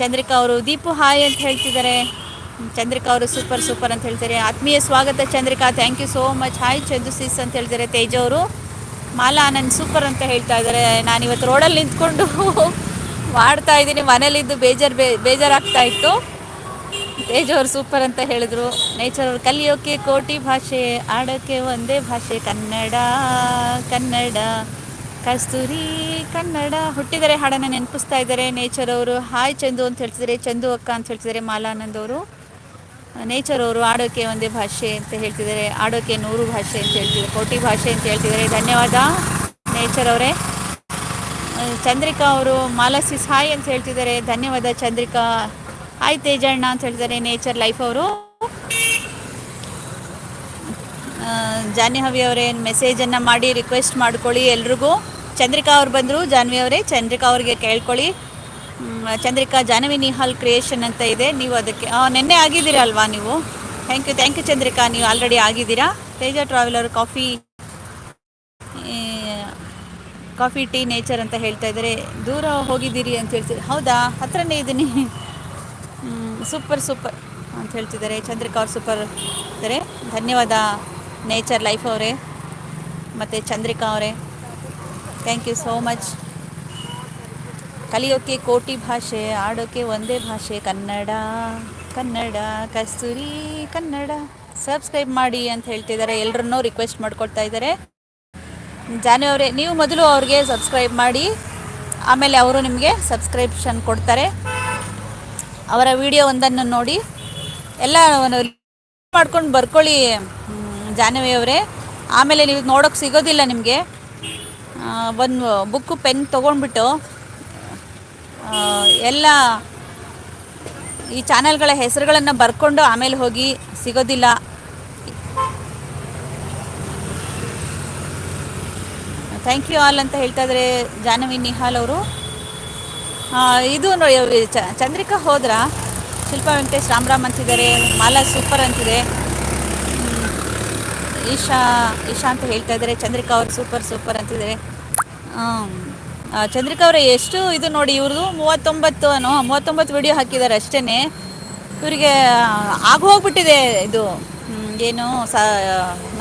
ಚಂದ್ರಿಕಾ ಅವರು, ದೀಪು ಹಾಯ್ ಅಂತ ಹೇಳ್ತಿದ್ದಾರೆ. ಚಂದ್ರಿಕಾ ಅವರು ಸೂಪರ್ ಸೂಪರ್ ಅಂತ ಹೇಳ್ತಾರೆ. ಆತ್ಮೀಯ ಸ್ವಾಗತ Chandrika thank you so much hi Chandu sis ಅಂತ ಹೇಳ್ತಾರೆ, ತೇಜ ಅವರು. ಮಾಲಾ ಆನಂದ್ ಸೂಪರ್ ಅಂತ ಹೇಳ್ತಾ ಇದ್ದಾರೆ. ನಾನು ಇವತ್ತು ರೋಡಲ್ಲಿ ನಿಂತ್ಕೊಂಡು ಮಾಡ್ತಾ ಇದ್ದೀನಿ. ಮನೇಲಿದ್ದು ಬೇಜಾರು ಬೇ, ಬೇಜಾರಾಗ್ತಾ ಇತ್ತು. ತೇಜ್ ಅವರು ಸೂಪರ್ ಅಂತ ಹೇಳಿದರು. ನೇಚರ್ ಅವರು ಕಲಿಯೋಕೆ ಕೋಟಿ ಭಾಷೆ ಆಡೋಕ್ಕೆ ಒಂದೇ ಭಾಷೆ, ಕನ್ನಡ ಕನ್ನಡ, ಕಸ್ತೂರಿ, ಕನ್ನಡ. ಹುಟ್ಟಿದರೆ ಹಾಡನ್ನು ನೆನಪಿಸ್ತಾ ಇದ್ದಾರೆ. ನೇಚರ್ ಅವರು ಹಾಯ್ ಚಂದು ಅಂತ ಹೇಳ್ತಿದ್ದಾರೆ. ಚಂದು ಅಕ್ಕ ಅಂತ ಹೇಳ್ತಿದ್ದಾರೆ ಮಾಲಾನಂದ್ ಅವರು ನೇಚರ್ ಅವರು ಆಡೋಕೆ ಒಂದೇ ಭಾಷೆ ಅಂತ ಹೇಳ್ತಿದ್ದಾರೆ. ಆಡೋಕೆ ನೂರು ಭಾಷೆ ಅಂತ ಹೇಳ್ತಿದ್ದಾರೆ. ಕೋಟಿ ಭಾಷೆ ಅಂತ ಹೇಳ್ತಿದ್ದಾರೆ. ಧನ್ಯವಾದ ನೇಚರ್ ಅವರೇ. ಚಂದ್ರಿಕಾ ಅವರು ಮಾಲಸಿಸ್ ಹಾಯ್ ಅಂತ ಹೇಳ್ತಿದ್ದಾರೆ. ಧನ್ಯವಾದ ಚಂದ್ರಿಕಾ. ಹಾಯ್ ತೇಜಣ್ಣ ಅಂತ ಹೇಳ್ತಿದ್ದಾರೆ ನೇಚರ್ ಲೈಫ್ ಅವರು. ಜಾನ್ವಿ ಅವರೇ ಮೆಸೇಜನ್ನು ಮಾಡಿ ರಿಕ್ವೆಸ್ಟ್ ಮಾಡ್ಕೊಳ್ಳಿ ಎಲ್ರಿಗೂ. ಚಂದ್ರಿಕಾ ಅವ್ರು ಬಂದರು. ಜಾನ್ವಿ ಅವರೇ, ಚಂದ್ರಿಕಾ ಅವ್ರಿಗೆ ಕೇಳ್ಕೊಳ್ಳಿ. ಚಂದ್ರಿಕಾ ಜಾನವಿ ನಿಹಾಲ್ ಕ್ರಿಯೇಷನ್ ಅಂತ ಇದೆ. ನೀವು ಅದಕ್ಕೆ ನಿನ್ನೆ ಆಗಿದ್ದೀರಾ ಅಲ್ವಾ ನೀವು? Thank you thank you Chandrika, ನೀವು ಆಲ್ರೆಡಿ ಆಗಿದ್ದೀರಾ? Teja traveller coffee coffee tea nature ಅಂತ ಹೇಳ್ತಾ ಇದ್ದಾರೆ. ದೂರ ಹೋಗಿದ್ದೀರಿ ಅಂತ ಹೇಳ್ತೀರಿ ಹೌದಾ? ಹತ್ರನೇ ಇದ್ದೀನಿ. ಸೂಪರ್ ಸೂಪರ್ ಅಂತ ಹೇಳ್ತಿದ್ದಾರೆ. ಚಂದ್ರಿಕಾ ಅವ್ರು ಸೂಪರ್ ಇದ್ದಾರೆ. ಧನ್ಯವಾದ ನೇಚರ್ ಲೈಫ್ ಅವರೇ, ಮತ್ತು ಚಂದ್ರಿಕಾ ಅವರೇ. ಥ್ಯಾಂಕ್ ಯು ಸೋ ಮಚ್ ಕಲಿಯೋಕೆ ಕೋಟಿ ಭಾಷೆ, ಆಡೋಕೆ ಒಂದೇ ಭಾಷೆ, ಕನ್ನಡ ಕನ್ನಡ, ಕಸ್ತೂರಿ ಕನ್ನಡ. ಸಬ್ಸ್ಕ್ರೈಬ್ ಮಾಡಿ ಅಂತ ಹೇಳ್ತಿದ್ದಾರೆ. ಎಲ್ಲರನ್ನೂ ರಿಕ್ವೆಸ್ಟ್ ಮಾಡ್ಕೊಳ್ತಾ ಇದ್ದಾರೆ. ಜಾನು ಅವರೇ, ನೀವು ಮೊದಲು ಅವ್ರಿಗೆ ಸಬ್ಸ್ಕ್ರೈಬ್ ಮಾಡಿ. ಆಮೇಲೆ ಅವರು ನಿಮಗೆ ಸಬ್ಸ್ಕ್ರಿಪ್ಷನ್ ಕೊಡ್ತಾರೆ. ಅವರ ವಿಡಿಯೋ ಒಂದನ್ನು ನೋಡಿ. ಎಲ್ಲ ಮಾಡ್ಕೊಂಡು ಬರ್ಕೊಳ್ಳಿ ಜಾನವಿ ಅವರೇ. ಆಮೇಲೆ ನೀವು ನೋಡೋಕೆ ಸಿಗೋದಿಲ್ಲ ನಿಮಗೆ. ಒಂದು ಬುಕ್ಕು ಪೆನ್ ತೊಗೊಂಡ್ಬಿಟ್ಟು ಎಲ್ಲ ಈ ಚಾನೆಲ್ಗಳ ಹೆಸರುಗಳನ್ನು ಬರ್ಕೊಂಡು ಆಮೇಲೆ ಹೋಗಿ ಸಿಗೋದಿಲ್ಲ. ಥ್ಯಾಂಕ್ ಯು ಆಲ್ ಅಂತ ಹೇಳ್ತಾ ಇದ್ದಾರೆ ಜಾನವಿ ನಿಹಾಲ್ ಅವರು. ಇದು ನೋಡಿ ಚಂದ್ರಿಕಾ ಹೋದ್ರ? ಶಿಲ್ಪಾ ವೆಂಕಟೇಶ್ ರಾಮ್ ರಾಮ್ ಅಂತಿದ್ದಾರೆ. ಮಾಲಾ ಸೂಪರ್ ಅಂತಿದೆ. ಈಶಾ ಈಶಾ ಅಂತ ಹೇಳ್ತಾ ಇದ್ದಾರೆ. ಚಂದ್ರಿಕಾ ಅವರು ಸೂಪರ್ ಸೂಪರ್ ಅಂತಿದ್ದಾರೆ. ಚಂದ್ರಿಕಾ ಅವರೇ, ಎಷ್ಟು ಇದು ನೋಡಿ ಇವ್ರದ್ದು ಮೂವತ್ತೊಂಬತ್ತು ಅನ್ನೋ, ಮೂವತ್ತೊಂಬತ್ತು ವಿಡಿಯೋ ಹಾಕಿದ್ದಾರೆ ಅಷ್ಟೇ ಇವರಿಗೆ ಹೋಗ್ಬಿಟ್ಟಿದೆ ಇದು. ಏನು, ಸ,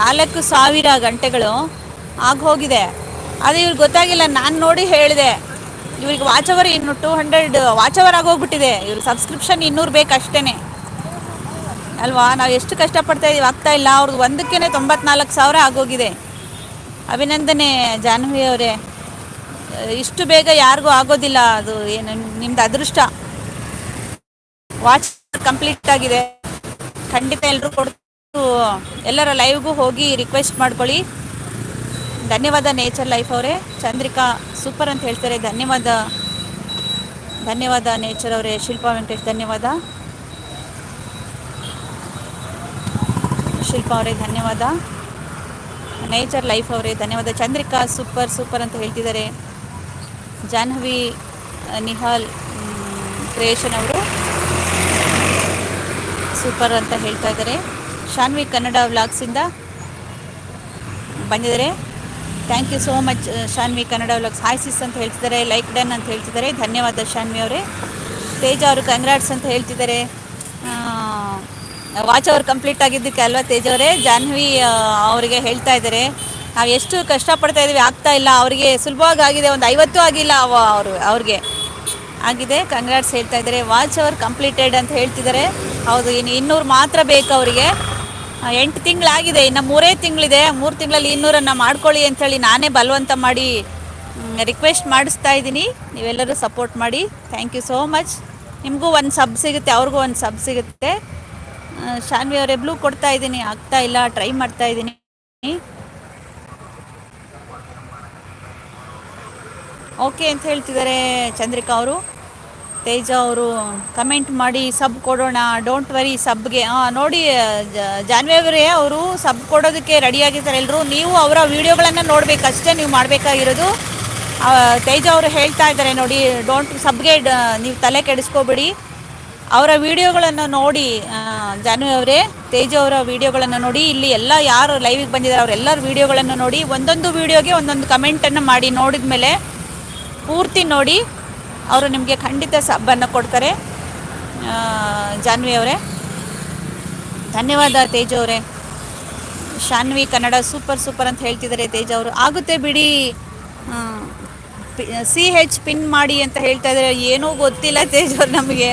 ನಾಲ್ಕು ಸಾವಿರ ಗಂಟೆಗಳು ಹೋಗಿದೆ ಅದು ಇವ್ರಿಗೆ ಗೊತ್ತಾಗಿಲ್ಲ, ನಾನು ನೋಡಿ ಹೇಳಿದೆ. ಇವ್ರಿಗೆ ವಾಚ್ ಅವರ್ ಇನ್ನು ಟೂ ಹಂಡ್ರೆಡ್ ವಾಚ್ ಅವರ್ ಆಗೋಗ್ಬಿಟ್ಟಿದೆ. ಇವ್ರ ಸಬ್ಸ್ಕ್ರಿಪ್ಷನ್ ಇನ್ನೂರು ಬೇಕು ಅಷ್ಟೇ ಅಲ್ವಾ? ನಾವು ಎಷ್ಟು ಕಷ್ಟಪಡ್ತಾ ಇದೀವಿ, ಆಗ್ತಾ ಇಲ್ಲ. ಅವ್ರದ್ದು ಒಂದಕ್ಕೇ ತೊಂಬತ್ನಾಲ್ಕು ಸಾವಿರ ಆಗೋಗಿದೆ. ಅಭಿನಂದನೆ ಜಾನ್ವಿ ಅವರೇ. ಇಷ್ಟು ಬೇಗ ಯಾರಿಗೂ ಆಗೋದಿಲ್ಲ. ಅದು ಏನು, ನಿಮ್ದು ಅದೃಷ್ಟ. ವಾಚ್ ಕಂಪ್ಲೀಟ್ ಆಗಿದೆ. ಖಂಡಿತ ಎಲ್ಲರೂ ಕೊಡ್ತು. ಎಲ್ಲರ ಲೈವ್ಗೂ ಹೋಗಿ ರಿಕ್ವೆಸ್ಟ್ ಮಾಡ್ಕೊಳ್ಳಿ. ಧನ್ಯವಾದ ನೇಚರ್ ಲೈಫ್ ಅವರೇ. ಚಂದ್ರಿಕಾ ಸೂಪರ್ ಅಂತ ಹೇಳ್ತಾರೆ. ಧನ್ಯವಾದ. ಧನ್ಯವಾದ ನೇಚರ್ ಅವರೇ. ಶಿಲ್ಪಾ ವೆಂಕಟೇಶ್, ಧನ್ಯವಾದ. ಶಿಲ್ಪಾ ಅವರೇ, ಧನ್ಯವಾದ. ನೇಚರ್ ಲೈಫ್ ಅವರೇ, ಧನ್ಯವಾದ. ಚಂದ್ರಿಕಾ ಸೂಪರ್ ಸೂಪರ್ ಅಂತ ಹೇಳ್ತಿದ್ದಾರೆ. ಜಾಹ್ನವಿ ನಿಹಾಲ್ ಕ್ರಿಯೇಷನ್ ಅವರು ಸೂಪರ್ ಅಂತ ಹೇಳ್ತಾ ಇದ್ದಾರೆ. ಶಾನ್ವಿ ಕನ್ನಡ ವ್ಲಾಗ್ಸಿಂದ ಬಂದಿದ್ದಾರೆ. Thank you so much Shanvi Kannada vlogs. Hi sis ಅಂತ ಹೇಳ್ತಿದ್ದಾರೆ ಲೈಕ್ ಡನ್ ಅಂತ ಹೇಳ್ತಿದ್ದಾರೆ. ಧನ್ಯವಾದ ಶಾನ್ವಿ ಅವರೇ. ತೇಜ ಅವರು ಕಂಗ್ರಾಟ್ಸ್ ಅಂತ ಹೇಳ್ತಿದ್ದಾರೆ. ವಾಚ್ ಅವ್ರು ಕಂಪ್ಲೀಟ್ ಆಗಿದ್ದಕ್ಕೆ ಅಲ್ವಾ ತೇಜ್ ಅವರೇ? ಜಾಹ್ನವಿ ಅವರಿಗೆ ಹೇಳ್ತಾ ಇದ್ದಾರೆ. ನಾವು ಎಷ್ಟು ಕಷ್ಟಪಡ್ತಾ ಇದ್ದೀವಿ ಆಗ್ತಾ ಇಲ್ಲ, ಅವರಿಗೆ ಸುಲಭವಾಗಿ ಆಗಿದೆ, ಒಂದು ಐವತ್ತು ಆಗಿಲ್ಲ ಅವ ಅವರು, ಅವ್ರಿಗೆ. ಆಗಿದೆ, ಕಂಗ್ರಾಟ್ಸ್ ಹೇಳ್ತಾ ಇದ್ದಾರೆ, ವಾಚ್ ಅವರ್ ಕಂಪ್ಲೀಟೆಡ್ ಅಂತ ಹೇಳ್ತಿದ್ದಾರೆ. ಹೌದು, ಇನ್ನು ಇನ್ನೂರು ಮಾತ್ರ ಬೇಕು ಅವರಿಗೆ. ಎಂಟು ತಿಂಗಳಾಗಿದೆ, ಇನ್ನು ಮೂರೇ ತಿಂಗಳಿದೆ, ಮೂರು ತಿಂಗಳಲ್ಲಿ ಇನ್ನೂರನ್ನು ಮಾಡ್ಕೊಳ್ಳಿ ಅಂಥೇಳಿ ನಾನೇ ಬಲವಂತ ಮಾಡಿ ರಿಕ್ವೆಸ್ಟ್ ಮಾಡಿಸ್ತಾ ಇದ್ದೀನಿ. ನೀವೆಲ್ಲರೂ ಸಪೋರ್ಟ್ ಮಾಡಿ. ಥ್ಯಾಂಕ್ ಯು ಸೋ ಮಚ್ ನಿಮಗೂ ಒಂದು ಸಬ್ ಸಿಗುತ್ತೆ, ಅವ್ರಿಗೂ ಒಂದು ಸಬ್ ಸಿಗುತ್ತೆ. ಶಾನ್ವಿ ಅವರೇ ಬ್ಲೂ ಕೊಡ್ತಾ ಇದ್ದೀನಿ, ಆಗ್ತಾ ಇಲ್ಲ ಟ್ರೈ ಮಾಡ್ತಾ ಇದ್ದೀನಿ. ಓಕೆ ಅಂತ ಹೇಳ್ತಿದ್ದಾರೆ ಚಂದ್ರಿಕಾ ಅವರು. ತೇಜ ಅವರು ಕಮೆಂಟ್ ಮಾಡಿ ಸಬ್ ಕೊಡೋಣ ಡೋಂಟ್ ವರಿ ಸಬ್ಗೆ. ನೋಡಿ, ಜ- ಜಾನ್ವಿ ಅವರೇ ಸಬ್ ಕೊಡೋದಕ್ಕೆ ರೆಡಿಯಾಗಿದ್ದಾರೆ ಎಲ್ಲರೂ ನೀವು ಅವರ ವೀಡಿಯೋಗಳನ್ನು ನೋಡಬೇಕಷ್ಟೇ, ನೀವು ಮಾಡಬೇಕಾಗಿರೋದು. ತೇಜ ಅವರು ಹೇಳ್ತಾ ಇದ್ದಾರೆ ನೋಡಿ ಡೋಂಟ್ ಸಬ್ಗೆ ನೀವು ತಲೆ ಕೆಡಿಸ್ಕೋಬೇಡಿ. ಅವರ ವಿಡಿಯೋಗಳನ್ನು ನೋಡಿ ಜಾನ್ವಿ ಅವರೇ ತೇಜ ಅವರ ವಿಡಿಯೋಗಳನ್ನು ನೋಡಿ. ಇಲ್ಲಿ ಎಲ್ಲ ಯಾರು ಲೈವಿಗೆ ಬಂದಿದ್ದಾರೆ, ಅವರೆಲ್ಲರ ವಿಡಿಯೋಗಳನ್ನು ನೋಡಿ, ಒಂದೊಂದು ವೀಡಿಯೋಗೆ ಒಂದೊಂದು ಕಮೆಂಟನ್ನು ಮಾಡಿ ನೋಡಿದ ಮೇಲೆ ಪೂರ್ತಿ ನೋಡಿ ಅವರು ನಿಮಗೆ ಖಂಡಿತ ಸಬ್ಬನ್ನು ಕೊಡ್ತಾರೆ. ಜಾನ್ವಿ ಅವರೇ. ಧನ್ಯವಾದ ತೇಜ ಅವರೇ. ಶಾನ್ವಿ ಕನ್ನಡ ಸೂಪರ್ ಸೂಪರ್ ಅಂತ ಹೇಳ್ತಿದ್ದಾರೆ ತೇಜ ಅವರು. ಆಗುತ್ತೆ ಬಿಡಿ. ಸಿ ಹೆಚ್ ಪಿನ್ ಮಾಡಿ ಅಂತ ಹೇಳ್ತಾ ಇದ್ದಾರೆ. ಏನೂ ಗೊತ್ತಿಲ್ಲ ತೇಜ್ ಅವರು ನಮಗೆ.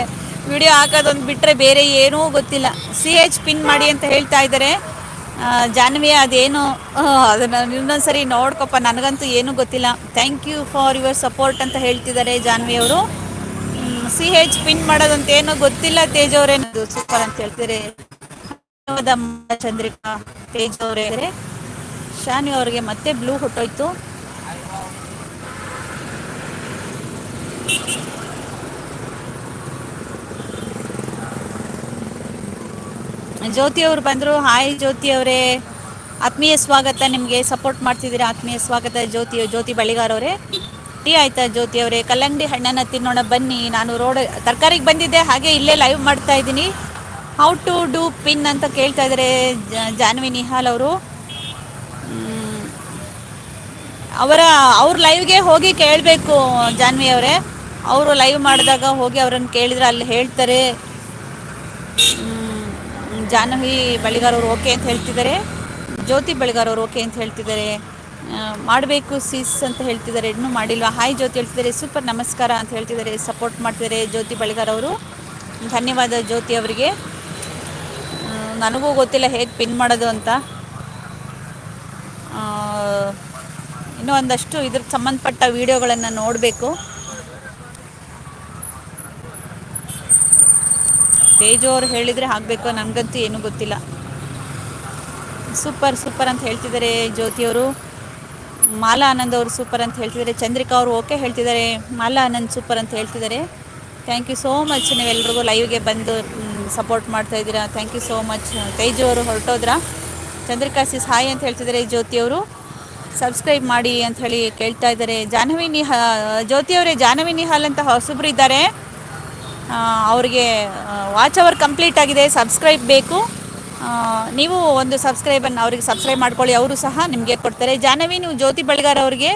ವಿಡಿಯೋ ಹಾಕೋದೊಂದು ಬಿಟ್ಟರೆ ಬೇರೆ ಏನೂ ಗೊತ್ತಿಲ್ಲ. ಸಿ ಹೆಚ್ ಪಿನ್ ಮಾಡಿ ಅಂತ ಹೇಳ್ತಾ ಇದ್ದಾರೆ. ಜಾನ್ವಿ, ಅದೇನು? ಅದನ್ನು ಇನ್ನೊಂದು ಸರಿ ನೋಡ್ಕೊಪ್ಪ, ನನಗಂತೂ ಏನೂ ಗೊತ್ತಿಲ್ಲ. Thank you for your support ಅಂತ ಹೇಳ್ತಿದ್ದಾರೆ ಜಾನ್ವಿ ಅವರು. ಸಿ ಹೆಚ್ ಪಿನ್ ಮಾಡೋದಂತ ಏನೋ ಗೊತ್ತಿಲ್ಲ ತೇಜ್ ಅವರೇನದು ಸೂಪರ್ ಅಂತ ಅಮ್ಮ ಚಂದ್ರಿಕಾ, ತೇಜ್ ಅವರೇ. ಶಾನ್ವಿ ಅವರಿಗೆ ಮತ್ತೆ ಬ್ಲೂ ಹೊಟ್ಟೋಯ್ತು. ಜ್ಯೋತಿ ಅವರು ಬಂದರು, ಹಾಯ್ ಜ್ಯೋತಿ ಅವರೇ, ಆತ್ಮೀಯ ಸ್ವಾಗತ ನಿಮಗೆ ಸಪೋರ್ಟ್ ಮಾಡ್ತಿದ್ದೀರಾ, ಆತ್ಮೀಯ ಸ್ವಾಗತ ಜ್ಯೋತಿ ಜ್ಯೋತಿ ಅವರೇ. ಟೀ ಆಯ್ತಾ ಜ್ಯೋತಿ ಅವರೇ, ಕಲ್ಲಂಗಡಿ ಹಣ್ಣನ್ನು ತಿನ್ನೋಣ ಬನ್ನಿ, ನಾನು ರೋಡ್, ತರಕಾರಿಗೆ ಬಂದಿದ್ದೆ, ಹಾಗೆ ಇಲ್ಲೇ ಲೈವ್ ಮಾಡ್ತಾ ಇದ್ದೀನಿ. ಹೌ ಟು ಡೂ ಪಿನ್ ಅಂತ ಕೇಳ್ತಾ ಇದ್ದಾರೆ ಜಾನ್ವಿ ನಿಹಾಲ್ ಅವರು. ಅವರ, ಅವ್ರ ಲೈವ್ಗೆ ಹೋಗಿ ಕೇಳಬೇಕು, ಜಾನ್ವಿ ಅವರೇ. ಅವರು ಲೈವ್ ಮಾಡಿದಾಗ ಹೋಗಿ ಅವರನ್ನು ಕೇಳಿದ್ರೆ ಅಲ್ಲಿ ಹೇಳ್ತಾರೆ. ಜಾಹ್ನವಿ ಬಳಿಗಾರ್ ಅವರು ಓಕೆ ಅಂತ ಹೇಳ್ತಿದ್ದಾರೆ, ಜ್ಯೋತಿ ಬಳಿಗಾರ್ ಅವರು ಓಕೆ ಅಂತ ಹೇಳ್ತಿದ್ದಾರೆ ಮಾಡಬೇಕು ಸಿಸ್ ಅಂತ ಹೇಳ್ತಿದ್ದಾರೆ, ಇನ್ನೂ ಮಾಡಿಲ್ವಾ? ಹಾಯ್ ಜ್ಯೋತಿ ಹೇಳ್ತಿದ್ದಾರೆ ಸೂಪರ್ ನಮಸ್ಕಾರ ಅಂತ ಹೇಳ್ತಿದ್ದಾರೆ ಸಪೋರ್ಟ್ ಮಾಡ್ತಿದ್ದಾರೆ ಜ್ಯೋತಿ ಬಳಿಗಾರ್ ಅವರು ಧನ್ಯವಾದ ಜ್ಯೋತಿ ಅವರಿಗೆ. ನನಗೂ ಗೊತ್ತಿಲ್ಲ ಹೇಗೆ ಪಿನ್ ಮಾಡೋದು ಅಂತ. ಇನ್ನೂ ಒಂದಷ್ಟು ಇದ್ರ ಸಂಬಂಧಪಟ್ಟ ವಿಡಿಯೋಗಳನ್ನು ನೋಡಬೇಕು. ತೇಜು ಅವ್ರು ಹೇಳಿದರೆ ಆಗಬೇಕು ನನಗಂತೂ ಏನೂ ಗೊತ್ತಿಲ್ಲ. ಸೂಪರ್ ಸೂಪರ್ ಅಂತ ಹೇಳ್ತಿದ್ದಾರೆ ಜ್ಯೋತಿಯವರು ಮಾಲಾ ಆನಂದ್ ಅವರು ಸೂಪರ್ ಅಂತ ಹೇಳ್ತಿದ್ದಾರೆ. ಚಂದ್ರಿಕಾ ಅವರು ಓಕೆ ಹೇಳ್ತಿದ್ದಾರೆ. ಮಾಲಾ ಆನಂದ್ ಸೂಪರ್ ಅಂತ ಹೇಳ್ತಿದ್ದಾರೆ. ಥ್ಯಾಂಕ್ ಯು ಸೋ ಮಚ್ ನೀವೆಲ್ರಿಗೂ ಲೈವ್ಗೆ ಬಂದು ಸಪೋರ್ಟ್ ಮಾಡ್ತಾ ಇದ್ದೀರಾ? Thank you so much Teju ಅವರು ಹೊರಟೋದ್ರ? ಚಂದ್ರಿಕಾ ಸಿಸ್ ಹಾಯ್ ಅಂತ ಹೇಳ್ತಿದ್ದಾರೆ ಜ್ಯೋತಿಯವರು ಸಬ್ಸ್ಕ್ರೈಬ್ ಮಾಡಿ ಅಂತ ಹೇಳಿ ಕೇಳ್ತಾ ಇದ್ದಾರೆ. ಜಾಹ್ನವಿ ನಿಹಾ ಜ್ಯೋತಿಯವರೇ ಜಾಹ್ನವಿ ನಿಹಾಲ್ ಅಂತ ಹೊಸಬ್ರು ಇದ್ದಾರೆ. ಅವ್ರಿಗೆ ವಾಚ್ ಅವರ್ ಕಂಪ್ಲೀಟ್ ಆಗಿದೆ ಸಬ್ಸ್ಕ್ರೈಬ್ ಬೇಕು. ನೀವು ಒಂದು ಸಬ್ಸ್ಕ್ರೈಬನ್ನು ಅವ್ರಿಗೆ ಸಬ್ಸ್ಕ್ರೈಬ್ ಮಾಡ್ಕೊಳ್ಳಿ, ಅವರು ಸಹ ನಿಮಗೆ ಕೊಡ್ತಾರೆ. ಜಾನವಿ ನೀವು ಜ್ಯೋತಿ ಬಳಿಗಾರ್ ಅವ್ರಿಗೆ